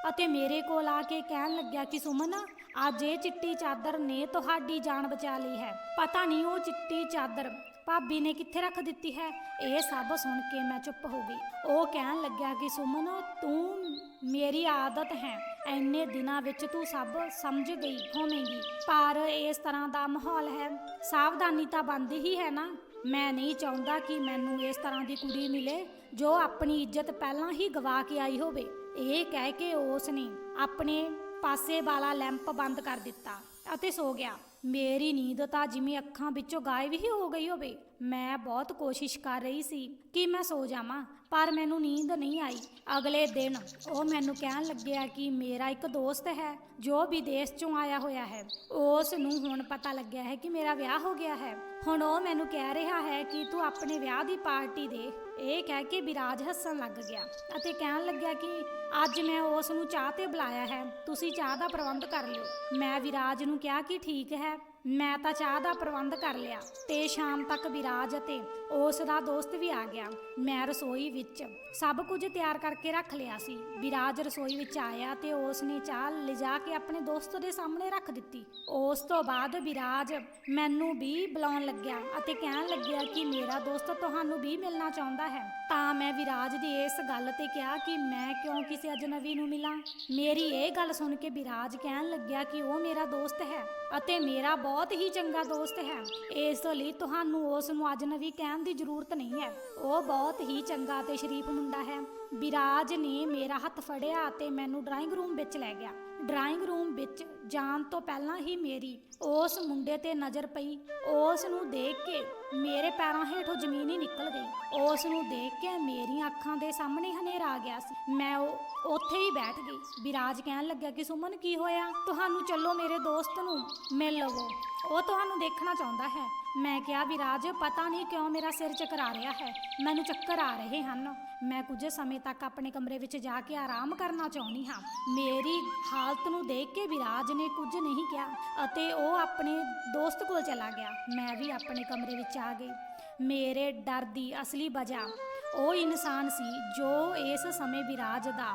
[SPEAKER 1] ਅਤੇ ਮੇਰੇ ਕੋਲ ਆ ਕੇ ਕਹਿਣ ਲੱਗਿਆ ਕਿ, ਸੁਮਨ, ਅੱਜ ਇਹ ਚਿੱਟੀ ਚਾਦਰ ਨੇ ਤੁਹਾਡੀ ਜਾਨ ਬਚਾ ਲਈ ਹੈ। ਪਤਾ ਨਹੀਂ ਉਹ ਚਿੱਟੀ ਚਾਦਰ ਭਾਬੀ ਨੇ ਕਿੱਥੇ ਰੱਖ ਦਿੱਤੀ ਹੈ। ਇਹ ਸਭ ਸੁਣ ਕੇ ਮੈਂ ਚੁੱਪ ਹੋ ਗਈ। ਉਹ ਕਹਿਣ ਲੱਗਿਆ ਕਿ, ਸੁਮਨ, ਤੂੰ ਮੇਰੀ ਆਦਤ ਹੈ। ਐਨੇ ਦਿਨਾਂ ਵਿੱਚ ਤੂੰ ਸਭ ਸਮਝ ਗਈ ਹੋਵੇਂਗੀ। ਪਰ ਇਸ ਤਰ੍ਹਾਂ ਦਾ ਮਾਹੌਲ ਹੈ। ਸਾਵਧਾਨੀ ਤਾਂ ਬੰਦ ਹੀ ਹੈ ਨਾ। ਮੈਂ ਨਹੀਂ ਚਾਹੁੰਦਾ ਕਿ ਮੈਨੂੰ ਇਸ ਤਰ੍ਹਾਂ ਦੀ ਕੁੜੀ ਮਿਲੇ ਜੋ ਆਪਣੀ ਇੱਜ਼ਤ ਪਹਿਲਾਂ ਹੀ ਗਵਾ ਕੇ ਆਈ ਹੋਵੇ। ਇਹ ਕਹਿ ਕੇ ਉਸ ਨੇ ਆਪਣੇ ਪਾਸੇ ਵਾਲਾ ਲੈਂਪ ਬੰਦ ਕਰ ਦਿੱਤਾ ਅਤੇ ਸੋ ਗਿਆ। ਮੇਰੀ ਨੀਂਦ ਤਾਂ ਜਿਵੇਂ ਅੱਖਾਂ ਵਿੱਚੋਂ ਗਾਇਬ ਹੀ ਹੋ ਗਈ ਹੋਵੇ। ਮੈਂ ਬਹੁਤ ਕੋਸ਼ਿਸ਼ ਕਰ ਰਹੀ ਸੀ ਕਿ ਮੈਂ ਸੋ ਜਾਵਾਂ, ਪਰ ਮੈਨੂੰ ਨੀਂਦ ਨਹੀਂ ਆਈ। ਅਗਲੇ ਦਿਨ ਉਹ ਮੈਨੂੰ ਕਹਿਣ ਲੱਗਿਆ ਕਿ ਮੇਰਾ ਇੱਕ ਦੋਸਤ ਹੈ, ਜੋ ਵਿਦੇਸ਼ ਚੋਂ ਆਇਆ ਹੋਇਆ ਹੈ। ਉਸ ਨੂੰ ਹੁਣ ਪਤਾ ਲੱਗਿਆ ਹੈ ਕਿ ਮੇਰਾ ਵਿਆਹ ਹੋ ਗਿਆ ਹੈ। ਹੁਣ ਉਹ ਮੈਨੂੰ ਕਹਿ ਰਿਹਾ ਹੈ ਕਿ ਤੂੰ ਆਪਣੇ ਵਿਆਹ ਦੀ ਪਾਰਟੀ ਦੇ ਇਹ ਕਹਿ ਕੇ ਵਿਰਾਜ ਹੱਸਣ ਲੱਗ ਗਿਆ ਅਤੇ ਕਹਿਣ ਲੱਗਿਆ ਕਿ ਅੱਜ ਮੈਂ ਉਸ ਨੂੰ ਚਾਹ ਤੇ ਬੁਲਾਇਆ ਹੈ, ਤੁਸੀਂ ਚਾਹ ਦਾ ਪ੍ਰਬੰਧ ਕਰ ਲਿਓ। ਮੈਂ ਵਿਰਾਜ ਨੂੰ ਕਿਹਾ ਕਿ ਠੀਕ ਹੈ। ਮੈਂ ਤਾਂ ਚਾਹ ਦਾ ਪ੍ਰਬੰਧ ਕਰ ਲਿਆ ਤੇ ਸ਼ਾਮ ਤੱਕ ਵਿਰਾਜ ਅਤੇ ਉਸ ਦਾ ਦੋਸਤ ਵੀ ਆ ਗਿਆ। ਮੈਂ ਰਸੋਈ ਵਿੱਚ ਸਭ ਕੁਝ ਤਿਆਰ ਕਰਕੇ ਰੱਖ ਲਿਆ ਸੀ। ਵਿਰਾਜ ਰਸੋਈ ਵਿੱਚ ਆਇਆ ਤੇ ਉਸ ਨੇ ਚਾਹ ਲਿਜਾ ਕੇ ਆਪਣੇ ਦੋਸਤ ਦੇ ਸਾਹਮਣੇ ਰੱਖ ਦਿੱਤੀ। ਉਸ ਤੋਂ ਬਾਅਦ ਵਿਰਾਜ ਮੈਨੂੰ ਵੀ ਬੁਲਾਉਣ ਲੱਗਿਆ ਅਤੇ ਕਹਿਣ ਲੱਗਿਆ ਕਿ ਮੇਰਾ ਦੋਸਤ ਤੁਹਾਨੂੰ ਵੀ ਮਿਲਣਾ ਚਾਹੁੰਦਾ ਹੈ। ਤਾਂ ਮੈਂ ਵਿਰਾਜ ਦੀ ਇਸ ਗੱਲ ਤੇ ਕਿਹਾ ਕਿ ਮੈਂ ਕਿਉਂ ਕਿਸੇ ਅਜਨਬੀ ਨੂੰ ਮਿਲਾਂ? ਮੇਰੀ ਇਹ ਗੱਲ ਸੁਣ ਕੇ ਵਿਰਾਜ ਕਹਿਣ ਲੱਗਿਆ ਕਿ ਉਹ ਮੇਰਾ ਦੋਸਤ ਹੈ। ਅਤੇ ਮੇਰਾ ਬਹੁਤ ਹੀ ਚੰਗਾ ਦੋਸਤ ਹੈ। ਇਸ ਲਈ ਤੁਹਾਨੂੰ ਉਸ ਨੂੰ ਅਜਨਬੀ ਕਹਿਣ ਦੀ ਜ਼ਰੂਰਤ ਨਹੀਂ ਹੈ। ਉਹ ਬਹੁਤ ਹੀ ਚੰਗਾ ਤੇ ਸ਼ਰੀਫ ਮੁੰਡਾ ਹੈ। ਵਿਰਾਜ ਨੇ ਮੇਰਾ ਹੱਥ ਫੜਿਆ ਅਤੇ ਮੈਨੂੰ ਡਰਾਇੰਗ ਰੂਮ ਵਿੱਚ ਲੈ ਗਿਆ। ਡਰਾਇੰਗ ਰੂਮ ਵਿੱਚ ਜਾਣ ਤੋਂ ਪਹਿਲਾਂ ਹੀ ਮੇਰੀ ਉਸ ਮੁੰਡੇ ਤੇ ਨਜ਼ਰ ਪਈ। ਉਸ ਨੂੰ ਦੇਖ ਕੇ ਮੇਰੇ ਪੈਰਾਂ ਹੇਠੋਂ ਜ਼ਮੀਨ ਹੀ ਨਿਕਲ ਗਈ। ਉਸ ਨੂੰ ਦੇਖ ਕੇ ਮੇਰੀ ਮੇਰੀਆਂ ਅੱਖਾਂ ਦੇ ਸਾਹਮਣੇ ਹਨੇਰਾ ਆ ਗਿਆ ਸੀ। ਮੈਂ ਉਹ ਉੱਥੇ ਹੀ ਬੈਠ ਗਈ। ਵਿਰਾਜ ਕਹਿਣ ਲੱਗਿਆ ਕਿ ਸੁਮਨ ਕੀ ਹੋਇਆ? ਤੁਹਾਨੂੰ ਚੱਲੋ ਮੇਰੇ ਦੋਸਤ ਨੂੰ। ਮਿਲ ਲਵੋ। ਉਹ ਤੁਹਾਨੂੰ ਦੇਖਣਾ ਚਾਹੁੰਦਾ ਹੈ। ਮੈਂ ਕਿਹਾ ਵਿਰਾਜ ਪਤਾ ਨਹੀਂ ਕਿਉਂ ਮੇਰਾ ਸਿਰ ਚਕਰਾ ਰਿਹਾ ਹੈ। ਮੈਨੂੰ ਚੱਕਰ ਆ ਰਹੇ ਹਨ। ਮੈਂ ਕੁਝ ਸਮੇਂ ਤੱਕ ਆਪਣੇ ਕਮਰੇ ਵਿੱਚ ਜਾ ਕੇ ਆਰਾਮ ਕਰਨਾ ਚਾਹੁੰਦੀ ਹਾਂ। ਮੇਰੀ ਹਾਲਤ ਨੂੰ ਦੇਖ ਕੇ ਵਿਰਾਜ ਨੇ ਕੁਝ ਨਹੀਂ ਕਿਹਾ ਅਤੇ ਉਹ ਆਪਣੇ ਦੋਸਤ ਕੋਲ ਚਲਾ ਗਿਆ। ਮੈਂ ਵੀ ਆਪਣੇ ਕਮਰੇ ਵਿੱਚ ਆ ਗਈ। ਮੇਰੇ ਡਰ ਦੀ ਅਸਲੀ ਵਜ੍ਹਾ ਉਹ ਇਨਸਾਨ ਸੀ ਜੋ ਇਸ ਸਮੇਂ ਵਿਰਾਜ ਦਾ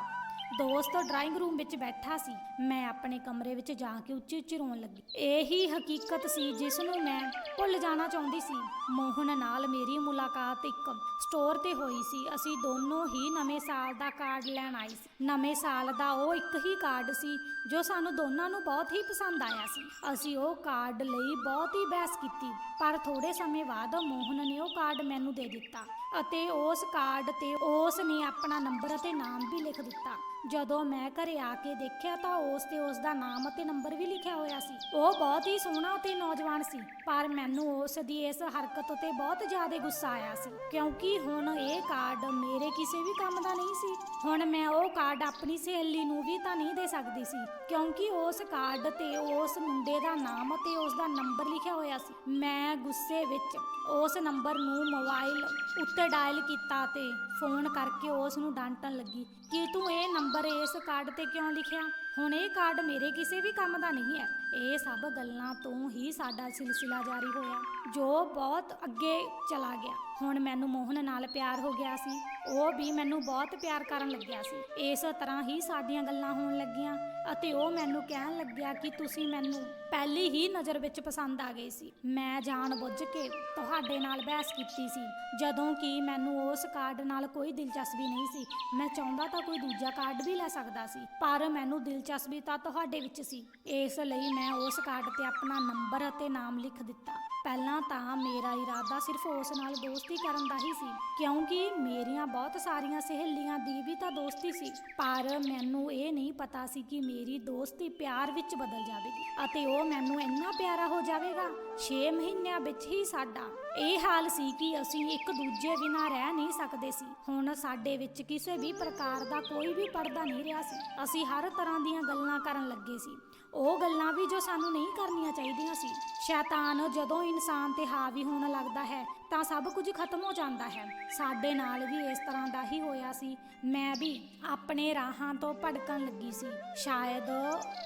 [SPEAKER 1] ਦੋਸਤ ਡਰਾਇੰਗ ਰੂਮ ਵਿੱਚ ਬੈਠਾ ਸੀ। ਮੈਂ ਆਪਣੇ ਕਮਰੇ ਵਿੱਚ ਜਾ ਕੇ ਉੱਚੀ ਉੱਚੀ ਰੋਣ ਲੱਗੀ। ਇਹੀ ਹਕੀਕਤ ਸੀ ਜਿਸ ਨੂੰ ਮੈਂ ਭੁੱਲ ਜਾਣਾ ਚਾਹੁੰਦੀ ਸੀ। ਮੋਹਨ ਨਾਲ ਮੇਰੀ ਮੁਲਾਕਾਤ ਇੱਕ ਸਟੋਰ ਤੇ ਹੋਈ ਸੀ। ਅਸੀਂ ਦੋਨੋਂ ਹੀ ਨਵੇਂ ਸਾਲ ਦਾ ਕਾਰਡ ਲੈਣ ਆਏ ਸੀ। ਨਵੇਂ ਸਾਲ ਦਾ ਉਹ ਇੱਕ ਹੀ ਕਾਰਡ ਸੀ ਜੋ ਸਾਨੂੰ ਦੋਨਾਂ ਨੂੰ ਬਹੁਤ ਹੀ ਪਸੰਦ ਆਇਆ ਸੀ। ਅਸੀਂ ਉਹ ਕਾਰਡ ਲਈ ਬਹੁਤ ਹੀ ਬਹਿਸ ਕੀਤੀ, ਪਰ ਥੋੜੇ ਸਮੇਂ ਬਾਅਦ ਮੋਹਨ ਨੇ ਉਹ ਕਾਰਡ ਮੈਨੂੰ ਦੇ ਦਿੱਤਾ ਅਤੇ ਉਸ ਕਾਰਡ ਤੇ ਉਸ ਨੇ ਆਪਣਾ ਨੰਬਰ ਅਤੇ ਨਾਮ ਵੀ ਲਿਖ ਦਿੱਤਾ। ਜਦੋਂ ਮੈਂ ਘਰੇ ਆ ਕੇ ਦੇਖਿਆ ਤਾਂ ਉਸ ਤੇ ਉਸ ਦਾ ਨਾਮ ਅਤੇ ਨੰਬਰ ਵੀ ਲਿਖਿਆ ਹੋਇਆ ਸੀ। ਉਹ ਬਹੁਤ ਹੀ ਸੋਹਣਾ ਤੇ ਨੌਜਵਾਨ ਸੀ, ਪਰ ਮੈਨੂੰ ਉਸ ਦੀ ਇਸ ਹਰਕਤ ਤੇ ਬਹੁਤ ਜ਼ਿਆਦਾ ਗੁੱਸਾ ਆਇਆ ਸੀ, ਕਿਉਂਕਿ ਹੁਣ ਇਹ ਕਾਰਡ ਮੇਰੇ ਕਿਸੇ ਵੀ ਕੰਮ ਦਾ ਨਹੀਂ ਸੀ। ਹੁਣ ਮੈਂ ਉਹ ਕਾਰਡ ਆਪਣੀ ਸਹੇਲੀ ਨੂੰ ਵੀ ਤਾਂ ਨਹੀਂ ਦੇ ਸਕਦੀ ਸੀ, ਕਿਉਂਕਿ ਉਸ ਕਾਰਡ ਤੇ ਉਸ ਮੁੰਡੇ ਦਾ ਨਾਮ ਅਤੇ ਉਸ ਦਾ ਨੰਬਰ ਲਿਖਿਆ ਹੋਇਆ ਸੀ। ਮੈਂ ਗੁੱਸੇ ਵਿੱਚ ਉਸ ਨੰਬਰ ਨੂੰ ਮੋਬਾਈਲ ਉੱਤੇ ਡਾਇਲ ਕੀਤਾ ਤੇ ਫੋਨ ਕਰਕੇ ਉਸ ਨੂੰ ਡਾਂਟਣ ਲੱਗੀ ਕਿ ਤੂੰ ਇਹ ਨੰਬਰ ਇਸ ਕਾਰਡ ਤੇ ਕਿਉਂ ਲਿਖਿਆ? ਹੁਣ ਇਹ ਕਾਰਡ ਮੇਰੇ ਕਿਸੇ ਵੀ ਕੰਮ ਦਾ ਨਹੀਂ ਹੈ। ਇਹ ਸਭ ਗੱਲਾਂ ਤੋਂ ਹੀ ਸਾਡਾ ਸਿਲਸਿਲਾ ਜਾਰੀ ਹੋਇਆ। ਜੋ ਬਹੁਤ ਅੱਗੇ ਚਲਾ ਗਿਆ। ਹੁਣ ਮੈਨੂੰ ਮੋਹਨ ਨਾਲ ਪਿਆਰ ਹੋ ਗਿਆ ਸੀ। ਉਹ ਵੀ ਮੈਨੂੰ ਬਹੁਤ ਪਿਆਰ ਕਰਨ ਲੱਗਿਆ ਸੀ। ਇਸ ਤਰ੍ਹਾਂ ਹੀ ਸਾਡੀਆਂ ਗੱਲਾਂ ਹੋਣ ਲੱਗੀਆਂ ਅਤੇ ਉਹ ਮੈਨੂੰ ਕਹਿਣ ਲੱਗਿਆ ਕਿ ਤੁਸੀਂ ਮੈਨੂੰ ਪਹਿਲੀ ਹੀ ਨਜ਼ਰ ਵਿੱਚ ਪਸੰਦ ਆ ਗਈ ਸੀ। ਮੈਂ ਜਾਣ ਬੁੱਝ ਕੇ ਤੁਹਾਡੇ ਨਾਲ ਬਹਿਸ ਕੀਤੀ ਸੀ। ਜਦੋਂ ਕਿ ਮੈਨੂੰ ਉਸ ਕਾਰਡ ਨਾਲ ਕੋਈ ਦਿਲਚਸਪੀ ਨਹੀਂ ਸੀ। ਮੈਂ ਚਾਹੁੰਦਾ ਤਾਂ ਕੋਈ ਦੂਜਾ ਕਾਰਡ ਵੀ ਲੈ ਸਕਦਾ ਸੀ। ਪਰ ਮੈਨੂੰ ਦਿਲਚਸਪੀ ਤਾਂ ਤੁਹਾਡੇ ਵਿੱਚ ਸੀ। ਇਸ ਲਈ ਮੈਂ ਉਸ ਕਾਰਡ ਤੇ ਆਪਣਾ ਨੰਬਰ ਅਤੇ ਨਾਮ ਲਿਖ ਦਿੱਤਾ। ਪਹਿਲਾਂ ਤਾਂ ਮੇਰਾ ਇਰਾਦਾ ਸਿਰਫ ਉਸ ਨਾਲ ਦੋਸਤੀ ਕਰਨ ਦਾ ਹੀ ਸੀ, ਕਿਉਂਕਿ ਮੇਰੀਆਂ ਬਹੁਤ ਸਾਰੀਆਂ ਸਹੇਲੀਆਂ ਦੀ ਵੀ ਤਾਂ ਦੋਸਤੀ ਸੀ। ਪਰ ਮੈਨੂੰ ਇਹ ਨਹੀਂ ਪਤਾ ਸੀ ਕਿ ਮੇਰੀ ਦੋਸਤੀ ਪਿਆਰ ਵਿੱਚ ਬਦਲ ਜਾਵੇਗੀ ਅਤੇ ਉਹ ਮੈਨੂੰ ਇੰਨਾ ਪਿਆਰਾ ਹੋ ਜਾਵੇਗਾ 6 ਮਹੀਨਿਆਂ ਵਿੱਚ ਹੀ ਸਾਡਾ। ਇਹ ਹਾਲ ਸੀ ਕਿ ਅਸੀਂ ਇੱਕ ਦੂਜੇ ਬਿਨਾਂ ਰਹਿ ਨਹੀਂ ਸਕਦੇ ਸੀ। ਹੁਣ ਸਾਡੇ ਵਿੱਚ ਕਿਸੇ ਵੀ ਪ੍ਰਕਾਰ ਦਾ ਕੋਈ ਵੀ ਪਰਦਾ ਨਹੀਂ ਰਿਹਾ ਸੀ। ਅਸੀਂ ਹਰ ਤਰ੍ਹਾਂ ਦੀਆਂ ਗੱਲਾਂ ਕਰਨ ਲੱਗੇ ਸੀ। ਉਹ ਗੱਲਾਂ ਵੀ ਜੋ ਸਾਨੂੰ ਨਹੀਂ ਕਰਨੀਆਂ ਚਾਹੀਦੀਆਂ ਸੀ। ਸ਼ੈਤਾਨ ਜਦੋਂ ਇਨਸਾਨ ਤੇ ਹਾਵੀ ਹੋਣ ਲੱਗਦਾ ਹੈ, ਤਾਂ ਸਭ ਕੁਝ ਖਤਮ ਹੋ ਜਾਂਦਾ ਹੈ। ਸਾਡੇ ਨਾਲ ਵੀ ਇਸ ਤਰ੍ਹਾਂ ਦਾ ਹੀ ਹੋਇਆ ਸੀ। ਮੈਂ ਵੀ ਆਪਣੇ ਰਾਹਾਂ ਤੋਂ ਭਟਕਣ ਲੱਗੀ ਸੀ। ਸ਼ਾਇਦ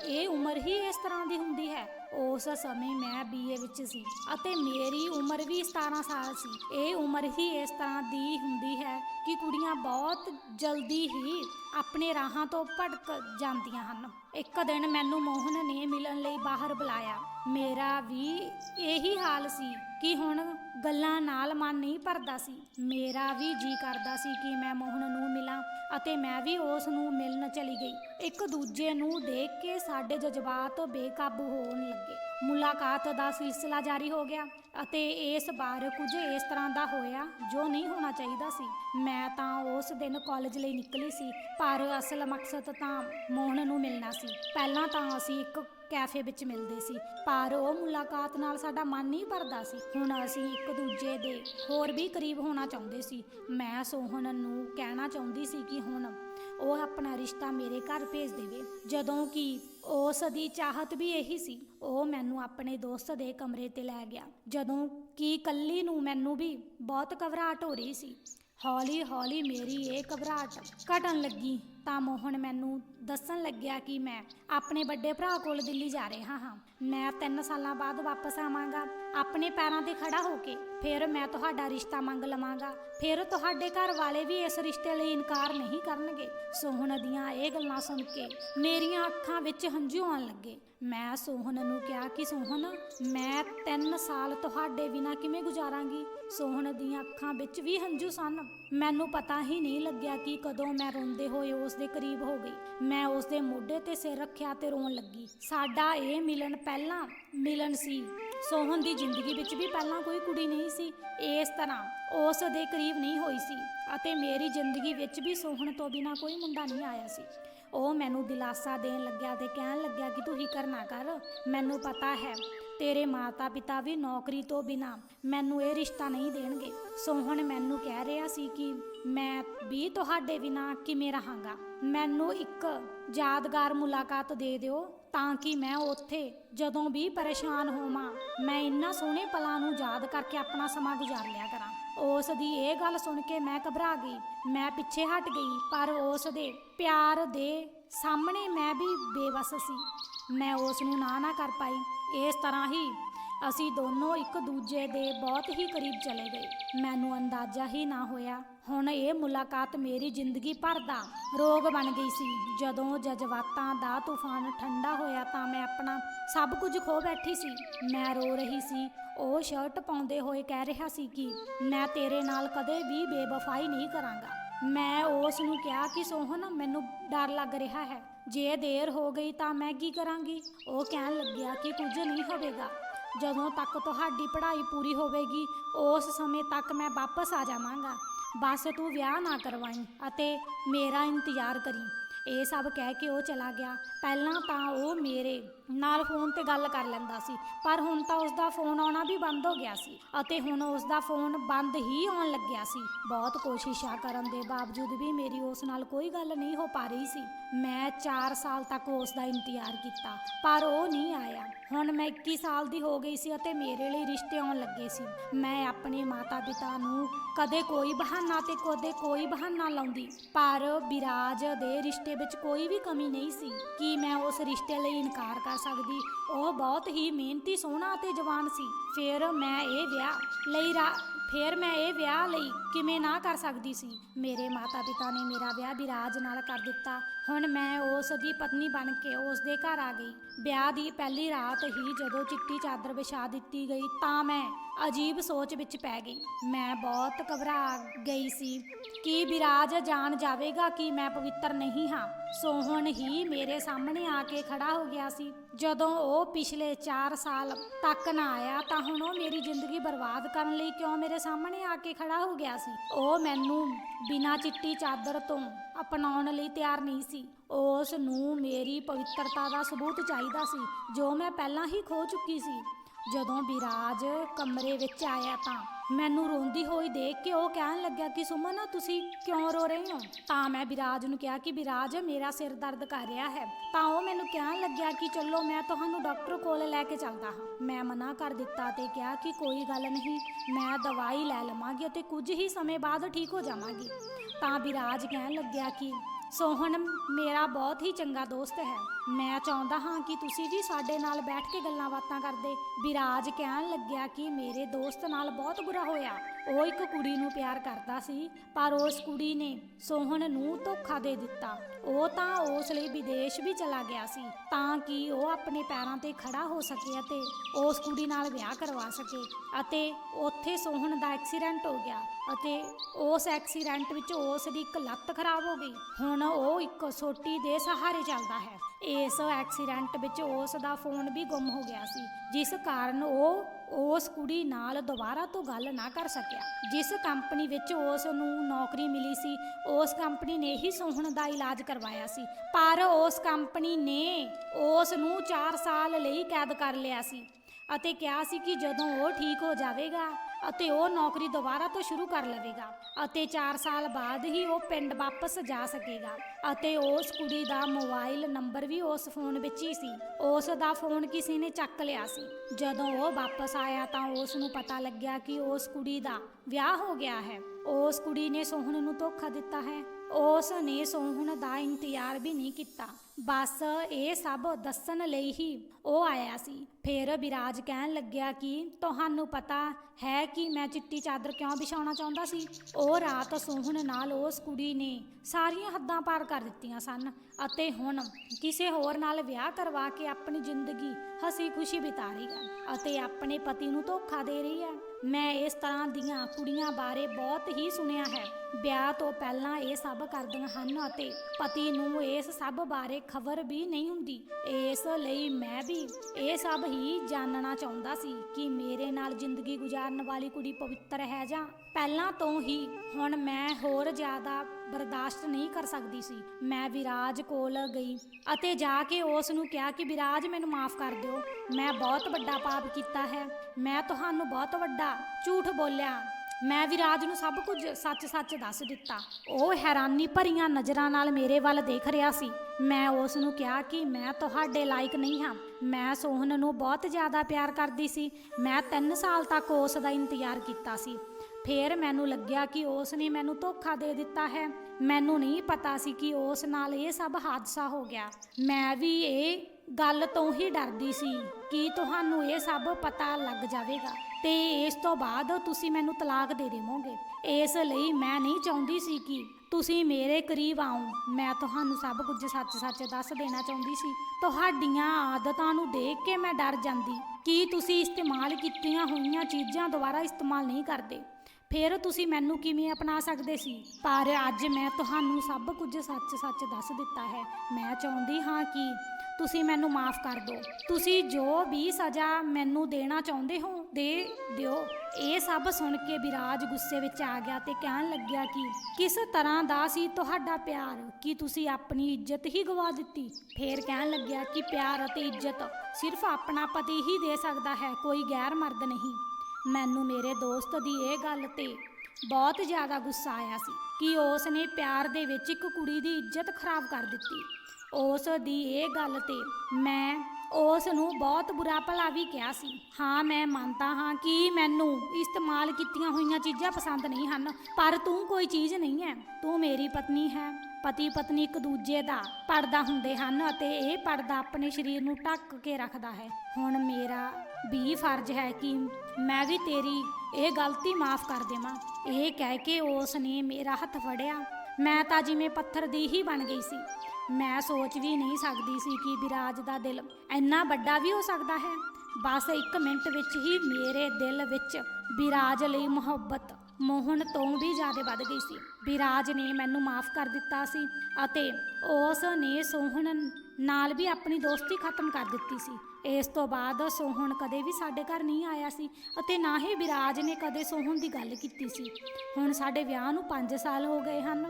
[SPEAKER 1] ਇਹ ਉਮਰ ਹੀ ਇਸ ਤਰ੍ਹਾਂ ਦੀ ਹੁੰਦੀ ਹੈ। ਉਸ ਸਮੇਂ ਮੈਂ ਬੀਏ ਵਿੱਚ ਸੀ ਅਤੇ ਮੇਰੀ ਉਮਰ ਵੀ 17 ਸਾਲ ਸੀ। ਇਹ ਉਮਰ ਹੀ ਇਸ ਤਰ੍ਹਾਂ ਦੀ ਹੁੰਦੀ ਹੈ ਕਿ ਕੁੜੀਆਂ ਬਹੁਤ ਜਲਦੀ ਹੀ ਆਪਣੇ ਰਾਹਾਂ ਤੋਂ ਭਟਕ ਜਾਂਦੀਆਂ ਹਨ। ਇੱਕ ਦਿਨ ਮੈਨੂੰ ਮੋਹਨ ਨੇ ਮਿਲਣ ਲਈ ਬਾਹਰ ਬੁਲਾਇਆ। ਮੇਰਾ ਵੀ ਇਹੀ ਹਾਲ ਸੀ ਕਿ ਹੁਣ ਗੱਲਾਂ ਨਾਲ ਮਨ ਨਹੀਂ ਭਰਦਾ ਸੀ। ਮੇਰਾ ਵੀ ਜੀ ਕਰਦਾ ਸੀ ਕਿ ਮੈਂ ਮੋਹਨ ਨੂੰ ਮਿਲਾਂ ਅਤੇ ਮੈਂ ਵੀ ਉਸ ਨੂੰ ਮਿਲਣ ਚਲੀ ਗਈ। ਇੱਕ ਦੂਜੇ ਨੂੰ ਦੇਖ ਕੇ ਸਾਡੇ ਜਜ਼ਬਾਤ ਬੇਕਾਬੂ ਹੋਣ ਲੱਗੇ। ਮੁਲਾਕਾਤ ਦਾ ਸਿਲਸਿਲਾ ਜਾਰੀ ਹੋ ਗਿਆ ਅਤੇ ਇਸ ਵਾਰ ਕੁਝ ਇਸ ਤਰ੍ਹਾਂ ਦਾ ਹੋਇਆ ਜੋ ਨਹੀਂ ਹੋਣਾ ਚਾਹੀਦਾ ਸੀ। ਮੈਂ ਤਾਂ ਉਸ ਦਿਨ ਕਾਲਜ ਲਈ ਨਿਕਲੀ ਸੀ, ਪਰ ਅਸਲ ਮਕਸਦ ਤਾਂ ਮੋਹਨ ਨੂੰ ਮਿਲਣਾ ਸੀ। ਪਹਿਲਾਂ ਤਾਂ ਅਸੀਂ ਇੱਕ ਕੈਫੇ ਵਿੱਚ ਮਿਲਦੇ ਸੀ। ਪਰ ਉਹ ਮੁਲਾਕਾਤ ਨਾਲ ਸਾਡਾ ਮਨ ਨਹੀਂ ਭਰਦਾ ਸੀ। ਹੁਣ ਅਸੀਂ ਇੱਕ ਦੂਜੇ ਦੇ ਹੋਰ ਵੀ ਕਰੀਬ ਹੋਣਾ ਚਾਹੁੰਦੇ ਸੀ। ਮੈਂ ਸੋਹਨ ਨੂੰ ਕਹਿਣਾ ਚਾਹੁੰਦੀ ਸੀ ਕਿ ਹੁਣ ਉਹ ਆਪਣਾ ਰਿਸ਼ਤਾ ਮੇਰੇ ਘਰ ਭੇਜ ਦੇਵੇ। ਜਦੋਂ ਕਿ ਉਸ ਦੀ ਚਾਹਤ ਵੀ ਇਹੀ ਸੀ। ਉਹ ਮੈਨੂੰ ਆਪਣੇ ਦੋਸਤ ਦੇ ਕਮਰੇ ਤੇ ਲੈ ਗਿਆ। ਜਦੋਂ ਕਿ ਇਕੱਲੀ ਨੂੰ ਮੈਨੂੰ ਵੀ ਬਹੁਤ ਘਬਰਾਹਟ ਹੋ ਰਹੀ ਸੀ। ਹੌਲੀ ਹੌਲੀ ਮੇਰੀ ਇਹ ਘਬਰਾਹਟ ਘਟਣ ਲੱਗੀ ਤਾਂ ਮੋਹਨ ਮੈਨੂੰ ਦੱਸਣ ਲੱਗਿਆ ਕਿ ਮੈਂ ਆਪਣੇ ਵੱਡੇ ਭਰਾ ਕੋਲ ਦਿੱਲੀ ਜਾ ਰਿਹਾ ਹਾਂ। ਮੈਂ 3 ਸਾਲਾਂ ਬਾਅਦ ਵਾਪਸ ਆਵਾਂਗਾ। ਆਪਣੇ ਪੈਰਾਂ ਤੇ ਖੜਾ ਹੋ ਕੇ ਫਿਰ ਮੈਂ ਤੁਹਾਡਾ ਰਿਸ਼ਤਾ ਮੰਗ ਲਵਾਂਗਾ। ਫਿਰ ਤੁਹਾਡੇ ਘਰ ਵਾਲੇ ਵੀ ਇਸ ਰਿਸ਼ਤੇ ਲਈ ਇਨਕਾਰ ਨਹੀਂ ਕਰਨਗੇ। ਸੋਹਣ ਦੀਆਂ ਇਹ ਗੱਲਾਂ ਸੁਣ ਕੇ ਮੇਰੀਆਂ ਅੱਖਾਂ ਵਿੱਚ ਹੰਝੂ ਆਉਣ ਲੱਗੇ। ਮੈਂ ਸੋਹਣ ਨੂੰ ਕਿਹਾ ਕਿ ਸੋਹਣ, ਮੈਂ 3 ਸਾਲ ਤੁਹਾਡੇ ਬਿਨਾਂ ਕਿਵੇਂ ਗੁਜ਼ਾਰਾਂਗੀ? ਸੋਹਣ ਦੀਆਂ ਅੱਖਾਂ ਵਿੱਚ ਵੀ ਹੰਝੂ ਸਨ। ਮੈਨੂੰ ਪਤਾ ਹੀ ਨਹੀਂ ਲੱਗਿਆ ਕਿ ਕਦੋਂ ਮੈਂ ਰੋਂਦੇ ਹੋਏ ਉਸ ਦੇ ਕਰੀਬ ਹੋ ਗਈ। ਮੈਂ ਉਸ ਦੇ ਮੋਢੇ ਤੇ ਸਿਰ ਰੱਖਿਆ ਤੇ ਰੋਣ ਲੱਗੀ। ਸਾਡਾ ਇਹ ਮਿਲਣ ਪਹਿਲਾਂ ਮਿਲਣ ਸੀ। ਸੋਹਣ ਦੀ ਜ਼ਿੰਦਗੀ ਵਿੱਚ ਵੀ ਪਹਿਲਾਂ ਕੋਈ ਕੁੜੀ ਨਹੀਂ ਸੀ। ਇਸ ਤਰ੍ਹਾਂ ਉਸ ਦੇ ਕਰੀਬ ਨਹੀਂ ਹੋਈ ਸੀ ਅਤੇ ਮੇਰੀ ਜ਼ਿੰਦਗੀ ਵਿੱਚ ਵੀ ਸੋਹਣ ਤੋਂ ਬਿਨਾਂ ਕੋਈ ਮੁੰਡਾ ਨਹੀਂ ਆਇਆ ਸੀ। ਉਹ ਮੈਨੂੰ ਦਿਲਾਸਾ ਦੇਣ ਲੱਗਿਆ ਤੇ ਕਹਿਣ ਲੱਗਿਆ ਕਿ ਤੂੰ ਫਿਕਰ ਨਾ ਕਰ। ਮੈਨੂੰ ਪਤਾ ਹੈ, ਤੇਰੇ ਮਾਤਾ ਪਿਤਾ ਵੀ ਨੌਕਰੀ ਤੋਂ ਬਿਨਾ ਮੈਨੂੰ ਇਹ ਰਿਸ਼ਤਾ ਨਹੀਂ ਦੇਣਗੇ। ਸੋਹਣ ਮੈਨੂੰ ਕਹਿ ਰਿਹਾ ਸੀ ਕਿ ਮੈਂ ਵੀ ਤੁਹਾਡੇ ਬਿਨਾ ਕਿਵੇਂ ਰਹਾਂਗਾ? ਮੈਨੂੰ ਇੱਕ ਯਾਦਗਾਰ ਮੁਲਾਕਾਤ ਦੇ ਦਿਓ ਤਾਂ ਕਿ ਮੈਂ ਉੱਥੇ ਜਦੋਂ ਵੀ ਪਰੇਸ਼ਾਨ ਹੋਵਾਂ, ਮੈਂ ਇੰਨਾ ਸੋਹਣੇ ਪਲਾਂ ਨੂੰ ਯਾਦ ਕਰਕੇ ਆਪਣਾ ਸਮਾਂ ਗੁਜ਼ਾਰ ਲਿਆ ਕਰਾਂ। ਉਸ ਦੀ ਇਹ ਗੱਲ ਸੁਣ ਕੇ ਮੈਂ ਘਬਰਾ ਗਈ। ਮੈਂ ਪਿੱਛੇ ਹਟ ਗਈ, ਪਰ ਉਸ ਦੇ ਪਿਆਰ ਦੇ ਸਾਹਮਣੇ ਮੈਂ ਵੀ ਬੇਵਸ ਸੀ। ਮੈਂ ਉਸ ਨੂੰ ਨਾ ਨਾ ਕਰ ਪਾਈ। ਇਸ ਤਰ੍ਹਾਂ ਹੀ ਅਸੀਂ ਦੋਨੋਂ ਇੱਕ ਦੂਜੇ ਦੇ ਬਹੁਤ ਹੀ ਕਰੀਬ ਚਲੇ ਗਏ। ਮੈਨੂੰ ਅੰਦਾਜ਼ਾ ਹੀ ਨਾ ਹੋਇਆ, ਹੁਣ ਇਹ ਮੁਲਾਕਾਤ ਮੇਰੀ ਜ਼ਿੰਦਗੀ ਭਰ ਦਾ ਰੋਗ ਬਣ ਗਈ ਸੀ। ਜਦੋਂ ਜਜ਼ਬਾਤਾਂ ਦਾ ਤੂਫਾਨ ਠੰਡਾ ਹੋਇਆ ਤਾਂ ਮੈਂ ਆਪਣਾ ਸਭ ਕੁਝ ਖੋ ਬੈਠੀ ਸੀ। ਮੈਂ ਰੋ ਰਹੀ ਸੀ। ਉਹ ਸ਼ਰਟ ਪਾਉਂਦੇ ਹੋਏ ਕਹਿ ਰਿਹਾ ਸੀ ਕਿ ਮੈਂ ਤੇਰੇ ਨਾਲ ਕਦੇ ਵੀ ਬੇਵਫਾਈ ਨਹੀਂ ਕਰਾਂਗਾ। ਮੈਂ ਉਸ ਨੂੰ ਕਿਹਾ ਕਿ ਸੋਹਨ ਮੈਨੂੰ ਡਰ ਲੱਗ ਰਿਹਾ ਹੈ। ਜੇ ਦੇਰ ਹੋ ਗਈ ਤਾਂ ਮੈਂ ਕੀ ਕਰਾਂਗੀ? ਉਹ ਕਹਿਣ ਲੱਗਿਆ ਕਿ ਕੁਝ ਨਹੀਂ ਹੋਵੇਗਾ। ਜਦੋਂ ਤੱਕ ਤੁਹਾਡੀ ਪੜ੍ਹਾਈ ਪੂਰੀ ਹੋਵੇਗੀ, ਉਸ ਸਮੇਂ ਤੱਕ ਮੈਂ ਵਾਪਸ ਆ ਜਾਵਾਂਗਾ। ਬਸ ਤੂੰ ਵਿਆਹ ਨਾ ਕਰਵਾਈ ਅਤੇ ਮੇਰਾ ਇੰਤਜ਼ਾਰ ਕਰੀ। ਇਹ ਸਭ ਕਹਿ ਕੇ ਉਹ ਚਲਾ ਗਿਆ। ਪਹਿਲਾਂ ਤਾਂ ਉਹ ਮੇਰੇ ਨਾਲ ਫੋਨ ਤੇ ਗੱਲ ਕਰ ਲੈਂਦਾ ਸੀ, ਪਰ ਹੁਣ ਤਾਂ ਉਸ ਦਾ ਫੋਨ ਆਉਣਾ ਵੀ ਬੰਦ ਹੋ ਗਿਆ ਸੀ ਅਤੇ ਹੁਣ ਉਸ ਦਾ ਫੋਨ ਬੰਦ ਹੀ ਆਉਣ ਲੱਗਿਆ ਸੀ। ਬਹੁਤ ਕੋਸ਼ਿਸ਼ਾਂ ਕਰਨ ਦੇ ਬਾਵਜੂਦ ਵੀ ਮੇਰੀ ਉਸ ਨਾਲ ਕੋਈ ਗੱਲ ਨਹੀਂ ਹੋ ਪਾ ਰਹੀ ਸੀ। ਮੈਂ 4 ਸਾਲ ਤੱਕ ਉਸ ਦਾ ਇੰਤਜ਼ਾਰ ਕੀਤਾ, ਪਰ ਉਹ ਨਹੀਂ ਆਇਆ। ਹੁਣ ਮੈਂ 21 ਸਾਲ ਦੀ ਹੋ ਗਈ ਸੀ ਅਤੇ ਮੇਰੇ ਲਈ ਰਿਸ਼ਤੇ ਆਉਣ ਲੱਗੇ ਸੀ। ਮੈਂ ਆਪਣੇ ਮਾਤਾ-ਪਿਤਾ ਨੂੰ ਕਦੇ ਕੋਈ ਬਹਾਨਾ ਤੇ ਕਦੇ ਕੋਈ ਬਹਾਨਾ ਲਾਉਂਦੀ, ਪਰ ਵਿਰਾਜ ਦੇ ਰਿਸ਼ਤੇ ਵਿੱਚ ਕੋਈ ਵੀ ਕਮੀ ਨਹੀਂ ਸੀ ਕਿ ਮੈਂ ਉਸ ਰਿਸ਼ਤੇ ਲਈ ਇਨਕਾਰ ਕਰ ਸਕਦੀ। ਉਹ ਬਹੁਤ ਹੀ ਮਿਹਨਤੀ, ਸੋਹਣਾ ਅਤੇ ਜਵਾਨ ਸੀ। ਫਿਰ ਮੈਂ ਇਹ ਵਿਆਹ ਲਈ ਰਾ, ਫਿਰ ਮੈਂ ਇਹ ਵਿਆਹ ਲਈ ਕਿਵੇਂ ਨਾ ਕਰ ਸਕਦੀ ਸੀ। ਮੇਰੇ ਮਾਤਾ-ਪਿਤਾ ਨੇ ਮੇਰਾ ਵਿਆਹ ਵਿਰਾਜ ਨਾਲ ਕਰ ਦਿੱਤਾ। ਹੁਣ ਮੈਂ ਉਸ ਦੀ ਪਤਨੀ ਬਣ ਕੇ ਉਸ ਦੇ ਘਰ ਆ ਗਈ। ਵਿਆਹ ਦੀ ਪਹਿਲੀ ਰਾਤ ਹੀ ਜਦੋਂ ਚਿੱਟੀ ਚਾਦਰ ਵਿਛਾ ਦਿੱਤੀ ਗਈ ਤਾਂ ਮੈਂ ਅਜੀਬ ਸੋਚ ਵਿੱਚ ਪੈ ਗਈ। ਮੈਂ ਬਹੁਤ ਘਬਰਾ ਗਈ ਸੀ ਕਿ ਵਿਰਾਜ ਜਾਣ ਜਾਵੇਗਾ ਕਿ ਮੈਂ ਪਵਿੱਤਰ ਨਹੀਂ ਹਾਂ। ਸੋਹਣ ਹੀ ਮੇਰੇ ਸਾਹਮਣੇ ਆ ਕੇ ਖੜਾ ਹੋ ਗਿਆ ਸੀ। ਜਦੋਂ ਉਹ ਪਿਛਲੇ 4 ਸਾਲ ਤੱਕ ਨਾ ਆਇਆ, ਤਾਂ ਹੁਣ ਉਹ ਮੇਰੀ ਜ਼ਿੰਦਗੀ ਬਰਬਾਦ ਕਰਨ ਲਈ ਕਿਉਂ ਮੇਰੇ ਸਾਹਮਣੇ ਆ ਕੇ ਖੜਾ ਹੋ ਗਿਆ ਸੀ? ਉਹ ਮੈਨੂੰ ਬਿਨਾਂ ਚਿੱਟੀ ਚਾਦਰ ਤੋਂ ਅਪਣਾਉਣ ਲਈ ਤਿਆਰ ਨਹੀਂ ਸੀ। ਉਸ ਨੂੰ ਮੇਰੀ ਪਵਿੱਤਰਤਾ ਦਾ ਸਬੂਤ ਚਾਹੀਦਾ ਸੀ, ਜੋ ਮੈਂ ਪਹਿਲਾਂ ਹੀ ਖੋ ਚੁੱਕੀ ਸੀ। ਜਦੋਂ ਵਿਰਾਜ ਕਮਰੇ ਵਿੱਚ ਆਇਆ ਤਾਂ ਮੈਨੂੰ ਰੋਂਦੀ ਹੋਈ ਦੇਖ ਕੇ ਉਹ ਕਹਿਣ ਲੱਗਿਆ ਕਿ ਸੁਮਨ, ਤੁਸੀਂ ਕਿਉਂ ਰੋ ਰਹੀ ਹੋ? ਤਾਂ ਮੈਂ ਵਿਰਾਜ ਨੂੰ ਕਿਹਾ ਕਿ ਵਿਰਾਜ ਮੇਰਾ ਸਿਰ ਦਰਦ ਕਰ ਰਿਹਾ ਹੈ। ਤਾਂ ਉਹ ਮੈਨੂੰ ਕਹਿਣ ਲੱਗਿਆ ਕਿ ਚਲੋ ਮੈਂ ਤੁਹਾਨੂੰ ਡਾਕਟਰ ਕੋਲ ਲੈ ਕੇ ਚੱਲਦਾ ਹਾਂ। ਮੈਂ ਮਨਾ ਕਰ ਦਿੱਤਾ ਤੇ ਕਿਹਾ ਕਿ ਕੋਈ ਗੱਲ ਨਹੀਂ, ਮੈਂ ਦਵਾਈ ਲੈ ਲਵਾਂਗੀ ਅਤੇ ਕੁਝ ਹੀ ਸਮੇਂ ਬਾਅਦ ਠੀਕ ਹੋ ਜਾਵਾਂਗੀ। ਤਾਂ ਵਿਰਾਜ ਕਹਿਣ ਲੱਗਿਆ ਕਿ ਸੋਹਣ, ਮੇਰਾ ਬਹੁਤ ਹੀ ਚੰਗਾ ਦੋਸਤ ਹੈ। ਮੈਂ ਚਾਹੁੰਦਾ ਹਾਂ ਕਿ ਤੁਸੀਂ ਵੀ ਸਾਡੇ ਨਾਲ ਬੈਠ ਕੇ ਗੱਲਾਂ ਬਾਤਾਂ ਕਰਦੇ। ਵਿਰਾਜ ਕਹਿਣ ਲੱਗਿਆ ਕਿ ਮੇਰੇ ਦੋਸਤ ਨਾਲ ਬਹੁਤ ਬੁਰਾ ਹੋਇਆ। ਉਹ ਇੱਕ ਕੁੜੀ ਨੂੰ ਪਿਆਰ ਕਰਦਾ ਸੀ, ਪਰ ਉਸ ਕੁੜੀ ਨੇ ਸੋਹਣ ਨੂੰ ਧੋਖਾ ਦੇ ਦਿੱਤਾ। ਉਹ ਤਾਂ ਉਸ ਲਈ ਵਿਦੇਸ਼ ਵੀ ਚਲਾ ਗਿਆ ਸੀ, ਤਾਂ ਕਿ ਉਹ ਆਪਣੇ ਪੈਰਾਂ ਤੇ ਖੜਾ ਹੋ ਸਕੇ ਅਤੇ ਉਸ ਕੁੜੀ ਨਾਲ ਵਿਆਹ ਕਰਵਾ ਸਕੇ ਅਤੇ ਉੱਥੇ ਸੋਹਣ ਦਾ ਐਕਸੀਡੈਂਟ ਹੋ ਗਿਆ ਅਤੇ ਉਸ ਐਕਸੀਡੈਂਟ ਵਿੱਚ ਉਸ ਦੀ ਇੱਕ ਲੱਤ ਖਰਾਬ ਹੋ ਗਈ। ਹੁਣ ਉਹ ਇੱਕ ਸੋਟੀ ਦੇ ਸਹਾਰੇ ਚੱਲਦਾ ਹੈ। ਇਸ ਐਕਸੀਡੈਂਟ ਵਿੱਚ ਉਸ ਦਾ ਫੋਨ ਵੀ ਗੁੰਮ ਹੋ ਗਿਆ ਸੀ, ਜਿਸ ਕਾਰਨ ਉਹ ਉਸ ਕੁੜੀ ਨਾਲ ਦੁਬਾਰਾ ਤੋਂ ਗੱਲ ਨਾ ਕਰ ਸਕਿਆ। ਜਿਸ ਕੰਪਨੀ ਵਿੱਚ ਉਸ ਨੂੰ ਨੌਕਰੀ ਮਿਲੀ ਸੀ, ਉਸ ਕੰਪਨੀ ਨੇ ਹੀ ਸੋਹਣ ਦਾ ਇਲਾਜ ਕਰਵਾਇਆ ਸੀ, ਪਰ ਉਸ ਕੰਪਨੀ ਨੇ ਉਸ ਨੂੰ 4 ਸਾਲ ਲਈ ਕੈਦ ਕਰ ਲਿਆ ਸੀ ਅਤੇ ਕਿਹਾ ਸੀ ਕਿ ਜਦੋਂ ਉਹ ਠੀਕ ਹੋ ਜਾਵੇਗਾ ਅਤੇ ਉਹ ਨੌਕਰੀ ਦੁਬਾਰਾ ਤੋਂ ਸ਼ੁਰੂ ਕਰ ਲਵੇਗਾ ਅਤੇ 4 ਸਾਲ ਬਾਅਦ ਹੀ ਉਹ ਪਿੰਡ ਵਾਪਸ ਜਾ ਸਕੇਗਾ ਅਤੇ ਉਸ ਕੁੜੀ ਦਾ ਮੋਬਾਈਲ ਨੰਬਰ ਵੀ ਉਸ ਫੋਨ ਵਿੱਚ ਹੀ ਸੀ। ਉਸ ਦਾ ਫੋਨ ਕਿਸੇ ਨੇ ਚੱਕ ਲਿਆ ਸੀ। ਜਦੋਂ ਉਹ ਵਾਪਸ ਆਇਆ ਤਾਂ ਉਸ ਨੂੰ ਪਤਾ ਲੱਗਿਆ ਕਿ ਉਸ ਕੁੜੀ ਦਾ ਵਿਆਹ ਹੋ ਗਿਆ ਹੈ। ਉਸ ਕੁੜੀ ਨੇ ਸੋਹਣ ਨੂੰ ਧੋਖਾ ਦਿੱਤਾ ਹੈ। ਉਸ ਨੇ ਸੋਹਣ ਦਾ ਇੰਤਜ਼ਾਰ ਵੀ ਨਹੀਂ ਕੀਤਾ। ਬਸ ਇਹ ਸਭ ਦੱਸਣ ਲਈ ਹੀ ਉਹ ਆਇਆ ਸੀ। ਫਿਰ ਵਿਰਾਜ ਕਹਿਣ ਲੱਗਿਆ ਕਿ ਤੁਹਾਨੂੰ ਪਤਾ ਹੈ ਕਿ ਮੈਂ ਚਿੱਟੀ ਚਾਦਰ ਕਿਉਂ ਵਿਛਾਉਣਾ ਚਾਹੁੰਦਾ ਸੀ? ਉਹ ਰਾਤ ਸੋਹਣ ਨਾਲ ਉਸ ਕੁੜੀ ਨੇ ਸਾਰੀਆਂ ਹੱਦਾਂ ਪਾਰ ਕਰ ਦਿੱਤੀਆਂ ਸਨ ਅਤੇ ਹੁਣ ਕਿਸੇ ਹੋਰ ਨਾਲ ਵਿਆਹ ਕਰਵਾ ਕੇ ਆਪਣੀ ਜ਼ਿੰਦਗੀ ਹਸੀ ਖੁਸ਼ੀ ਬਿਤਾ ਰਹੀ ਹੈ ਅਤੇ ਆਪਣੇ ਪਤੀ ਨੂੰ ਧੋਖਾ ਦੇ ਰਹੀ ਹੈ। ਮੈਂ ਇਸ ਤਰ੍ਹਾਂ ਦੀਆਂ ਕੁੜੀਆਂ ਬਾਰੇ ਬਹੁਤ ਹੀ ਸੁਣਿਆ ਹੈ। ਵਿਆਹ ਤੋਂ ਪਹਿਲਾਂ ਇਹ ਸਭ ਕਰਦੀਆਂ ਹਨ ਅਤੇ ਪਤੀ ਨੂੰ ਇਸ ਸਭ ਬਾਰੇ ਖਬਰ ਵੀ ਨਹੀਂ ਹੁੰਦੀ। ਇਸ ਲਈ ਮੈਂ ਵੀ ਇਹ ਸਭ ਹੀ ਜਾਣਨਾ ਚਾਹੁੰਦਾ ਸੀ ਕਿ ਮੇਰੇ ਨਾਲ ਜ਼ਿੰਦਗੀ ਗੁਜ਼ਾਰਨ ਵਾਲੀ ਕੁੜੀ ਪਵਿੱਤਰ ਹੈ ਜਾਂ। ਪਹਿਲਾਂ ਤੋਂ ਹੀ ਹੁਣ ਮੈਂ ਹੋਰ ਜ਼ਿਆਦਾ ਬਰਦਾਸ਼ਤ ਨਹੀਂ ਕਰ ਸਕਦੀ ਸੀ। ਮੈਂ ਵਿਰਾਜ ਕੋਲ ਗਈ ਅਤੇ ਜਾ ਕੇ ਉਸ ਨੂੰ ਕਿਹਾ ਕਿ ਵਿਰਾਜ ਮੈਨੂੰ ਮਾਫ ਕਰ ਦਿਓ। ਮੈਂ ਬਹੁਤ ਵੱਡਾ ਪਾਪ ਕੀਤਾ ਹੈ। ਮੈਂ ਤੁਹਾਨੂੰ ਬਹੁਤ ਵੱਡਾ ਝੂਠ ਬੋਲਿਆ। ਮੈਂ ਵਿਰਾਜ ਨੂੰ ਸਭ ਕੁਝ ਸੱਚ-ਸੱਚ ਦੱਸ ਦਿੱਤਾ। ਉਹ ਹੈਰਾਨੀ ਭਰੀਆਂ ਨਜ਼ਰਾਂ ਨਾਲ ਮੇਰੇ ਵੱਲ ਦੇਖ ਰਿਹਾ ਸੀ। ਮੈਂ ਉਸ ਨੂੰ ਕਿਹਾ ਕਿ ਮੈਂ ਤੁਹਾਡੇ ਲਾਇਕ ਨਹੀਂ ਹਾਂ। ਮੈਂ ਸੋਹਨ ਨੂੰ ਬਹੁਤ ਜ਼ਿਆਦਾ ਪਿਆਰ ਕਰਦੀ ਸੀ। ਮੈਂ 3 ਸਾਲ ਤੱਕ ਉਸ ਦਾ ਇੰਤਜ਼ਾਰ ਕੀਤਾ ਸੀ। ਫੇਰ ਮੈਨੂੰ ਲੱਗਿਆ ਕਿ ਉਸ ਨੇ ਮੈਨੂੰ ਧੋਖਾ ਦੇ ਦਿੱਤਾ ਹੈ। ਮੈਨੂੰ ਨਹੀਂ ਪਤਾ ਸੀ ਕਿ ਉਸ ਨਾਲ ਇਹ ਸਭ ਹਾਦਸਾ ਹੋ ਗਿਆ। ਮੈਂ ਵੀ ਇਹ ਗੱਲ ਤੋਂ ਹੀ ਡਰਦੀ ਸੀ ਕਿ ਤੁਹਾਨੂੰ ਇਹ ਸਭ ਪਤਾ ਲੱਗ ਜਾਵੇਗਾ। ਤੇ ਇਸ ਤੋਂ ਬਾਅਦ ਤੁਸੀਂ ਮੈਨੂੰ ਤਲਾਕ ਦੇ ਦੇਵੋਗੇ। ਇਸ ਲਈ ਮੈਂ ਨਹੀਂ ਚਾਹੁੰਦੀ ਸੀ ਕਿ ਤੁਸੀਂ ਮੇਰੇ ਕਰੀਬ ਆਓ। ਮੈਂ ਤੁਹਾਨੂੰ ਸਭ ਕੁਝ ਸੱਚ-ਸੱਚ ਦੱਸ ਦੇਣਾ ਚਾਹੁੰਦੀ ਸੀ। ਤੁਹਾਡੀਆਂ ਆਦਤਾਂ ਨੂੰ ਦੇਖ ਕੇ ਮੈਂ ਡਰ ਜਾਂਦੀ ਕਿ ਤੁਸੀਂ ਇਸਤੇਮਾਲ ਕੀਤੀਆਂ ਹੋਈਆਂ ਚੀਜ਼ਾਂ ਦੁਬਾਰਾ ਇਸਤੇਮਾਲ ਨਹੀਂ ਕਰਦੇ। ਫਿਰ ਤੁਸੀਂ ਮੈਨੂੰ ਕਿਵੇਂ ਅਪਣਾ ਸਕਦੇ ਸੀ? ਪਰ ਅੱਜ ਮੈਂ ਤੁਹਾਨੂੰ ਸਭ ਕੁਝ ਸੱਚ-ਸੱਚ ਦੱਸ ਦਿੱਤਾ ਹੈ। ਮੈਂ ਚਾਹੁੰਦੀ ਹਾਂ ਕਿ ਤੁਸੀਂ ਮੈਨੂੰ ਮਾਫ ਕਰ ਦਿਓ। ਤੁਸੀਂ ਜੋ ਵੀ ਸਜ਼ਾ ਮੈਨੂੰ ਦੇਣਾ ਚਾਹੁੰਦੇ ਹੋ, ਦੇ ਦਿਓ। ਇਹ ਸਭ ਸੁਣ ਕੇ ਵਿਰਾਜ ਗੁੱਸੇ ਵਿੱਚ ਆ ਗਿਆ ਤੇ ਕਹਿਣ ਲੱਗਿਆ ਕਿ ਕਿਸ ਤਰ੍ਹਾਂ ਦਾ ਸੀ ਤੁਹਾਡਾ ਪਿਆਰ? ਕਿ ਤੁਸੀਂ ਆਪਣੀ ਇੱਜ਼ਤ ਹੀ ਗਵਾ ਦਿੱਤੀ? ਫੇਰ ਕਹਿਣ ਲੱਗਿਆ ਕਿ ਪਿਆਰ ਅਤੇ ਇੱਜ਼ਤ ਸਿਰਫ ਆਪਣਾ ਪਤੀ ਹੀ ਦੇ ਸਕਦਾ ਹੈ, ਕੋਈ ਗੈਰ ਮਰਦ ਨਹੀਂ। ਮੈਨੂੰ ਮੇਰੇ ਦੋਸਤ ਦੀ ਇਹ ਗੱਲ ਤੇ ਬਹੁਤ ਜ਼ਿਆਦਾ ਗੁੱਸਾ ਆਇਆ ਸੀ ਕਿ ਉਸ ਨੇ ਪਿਆਰ ਦੇ ਵਿੱਚ ਇੱਕ ਕੁੜੀ ਦੀ ਇੱਜ਼ਤ ਖਰਾਬ ਕਰ ਦਿੱਤੀ। ਉਸ ਦੀ ਇਹ ਗੱਲ ਤੇ ਮੈਂ ਉਸ ਨੂੰ ਬਹੁਤ ਬੁਰਾ ਭਲਾ ਵੀ ਕਿਹਾ ਸੀ। ਹਾਂ, ਮੈਂ ਮੰਨਦਾ ਹਾਂ ਕਿ ਮੈਨੂੰ ਇਸਤੇਮਾਲ ਕੀਤੀਆਂ ਹੋਈਆਂ ਚੀਜ਼ਾਂ ਪਸੰਦ ਨਹੀਂ ਹਨ, ਪਰ ਤੂੰ ਕੋਈ ਚੀਜ਼ ਨਹੀਂ ਹੈ। ਤੂੰ ਮੇਰੀ ਪਤਨੀ ਹੈ। ਪਤੀ ਪਤਨੀ ਇੱਕ ਦੂਜੇ ਦਾ ਪਰਦਾ ਹੁੰਦੇ ਹਨ ਅਤੇ ਇਹ ਪਰਦਾ ਆਪਣੇ ਸਰੀਰ ਨੂੰ ਢੱਕ ਕੇ ਰੱਖਦਾ ਹੈ। ਹੁਣ ਮੇਰਾ ਵੀ ਫਰਜ਼ ਹੈ ਕਿ ਮੈਂ ਵੀ ਤੇਰੀ ਇਹ ਗਲਤੀ ਮਾਫ ਕਰ ਦੇਵਾਂ। ਇਹ ਕਹਿ ਕੇ ਉਸ ਨੇ ਮੇਰਾ ਹੱਥ ਫੜਿਆ। ਮੈਂ ਤਾਂ ਜਿਵੇਂ ਪੱਥਰ ਦੀ ਹੀ ਬਣ ਗਈ ਸੀ। ਮੈਂ ਸੋਚ ਵੀ ਨਹੀਂ ਸਕਦੀ ਸੀ ਕਿ ਵਿਰਾਜ ਦਾ ਦਿਲ ਇੰਨਾ ਵੱਡਾ ਵੀ ਹੋ ਸਕਦਾ ਹੈ। ਬਸ ਇੱਕ ਮਿੰਟ ਵਿੱਚ ਹੀ ਮੇਰੇ ਦਿਲ ਵਿੱਚ ਵਿਰਾਜ ਲਈ ਮੁਹੱਬਤ ਮੋਹਨ ਤੋਂ ਵੀ ਜ਼ਿਆਦਾ ਵੱਧ ਗਈ ਸੀ। ਵਿਰਾਜ ਨੇ ਮੈਨੂੰ ਮਾਫ ਕਰ ਦਿੱਤਾ ਸੀ ਅਤੇ ਉਸ ਨੇ ਸੋਹਣ ਨਾਲ ਵੀ ਆਪਣੀ ਦੋਸਤੀ ਖਤਮ ਕਰ ਦਿੱਤੀ ਸੀ। ਇਸ ਤੋਂ ਬਾਅਦ ਸੋਹਣ ਕਦੇ ਵੀ ਸਾਡੇ ਘਰ ਨਹੀਂ ਆਇਆ ਸੀ ਅਤੇ ਨਾ ਹੀ ਵਿਰਾਜ ਨੇ ਕਦੇ ਸੋਹਣ ਦੀ ਗੱਲ ਕੀਤੀ ਸੀ। ਹੁਣ ਸਾਡੇ ਵਿਆਹ ਨੂੰ 5 ਸਾਲ ਹੋ ਗਏ ਹਨ।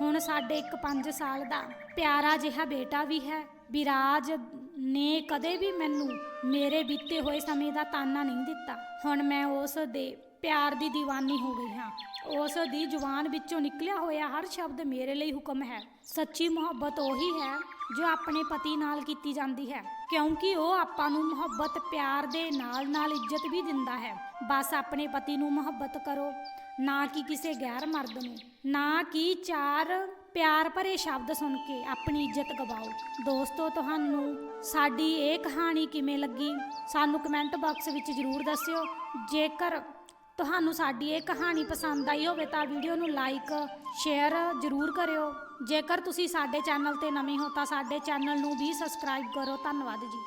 [SPEAKER 1] ਹੁਣ ਸਾਡੇ ਇੱਕ 5 ਸਾਲ ਦਾ ਪਿਆਰਾ ਜਿਹਾ ਬੇਟਾ ਵੀ ਹੈ। ਵਿਰਾਜ ਨੇ ਕਦੇ ਵੀ ਮੈਨੂੰ ਮੇਰੇ ਬੀਤੇ ਹੋਏ ਸਮੇਂ ਦਾ ਤਾਨਾ ਨਹੀਂ ਦਿੱਤਾ। ਹੁਣ ਮੈਂ ਉਸ ਦੇ ਪਿਆਰ ਦੀ دیਵਾਨੀ ਹੋ ਗਈ ਹਾਂ। ਉਸ ਦੀ ਜ਼ੁਬਾਨ ਵਿੱਚੋਂ ਨਿਕਲਿਆ ਹੋਇਆ ਹਰ ਸ਼ਬਦ ਮੇਰੇ ਲਈ ਹੁਕਮ ਹੈ। ਸੱਚੀ ਮੁਹੱਬਤ ਉਹੀ ਹੈ ਜੋ ਆਪਣੇ ਪਤੀ ਨਾਲ ਕੀਤੀ ਜਾਂਦੀ ਹੈ। ਕਿਉਂਕਿ ਉਹ ਆਪਾਂ ਨੂੰ ਮੁਹੱਬਤ, ਪਿਆਰ ਦੇ ਨਾਲ ਨਾਲ ਇੱਜ਼ਤ ਵੀ ਦਿੰਦਾ ਹੈ। ਬਸ ਆਪਣੇ ਪਤੀ ਨੂੰ ਮੁਹੱਬਤ ਕਰੋ, ਨਾ ਕਿ ਕਿਸੇ ਗੈਰ ਮਰਦ ਨੂੰ। ਨਾ ਕਿ ਚਾਰ ਪਿਆਰ ਭਰੇ ਸ਼ਬਦ ਸੁਣ ਕੇ ਆਪਣੀ ਇੱਜ਼ਤ ਗਵਾਓ। ਦੋਸਤੋ, ਤੁਹਾਨੂੰ ਸਾਡੀ ਇਹ ਕਹਾਣੀ ਕਿਵੇਂ ਲੱਗੀ? ਸਾਨੂੰ ਕਮੈਂਟ ਬਾਕਸ ਵਿੱਚ ਜ਼ਰੂਰ ਦੱਸਿਓ। ਜੇਕਰ ਤੁਹਾਨੂੰ ਸਾਡੀ ਇਹ ਕਹਾਣੀ ਪਸੰਦ ਆਈ ਹੋਵੇ ਤਾਂ ਵੀਡੀਓ ਨੂੰ ਲਾਈਕ ਸ਼ੇਅਰ ਜ਼ਰੂਰ ਕਰਿਓ। ਜੇਕਰ ਤੁਸੀਂ ਸਾਡੇ ਚੈਨਲ ਤੇ ਨਵੇਂ ਹੋ ਤਾਂ ਸਾਡੇ ਚੈਨਲ ਨੂੰ ਵੀ ਸਬਸਕ੍ਰਾਈਬ ਕਰੋ। ਧੰਨਵਾਦ ਜੀ।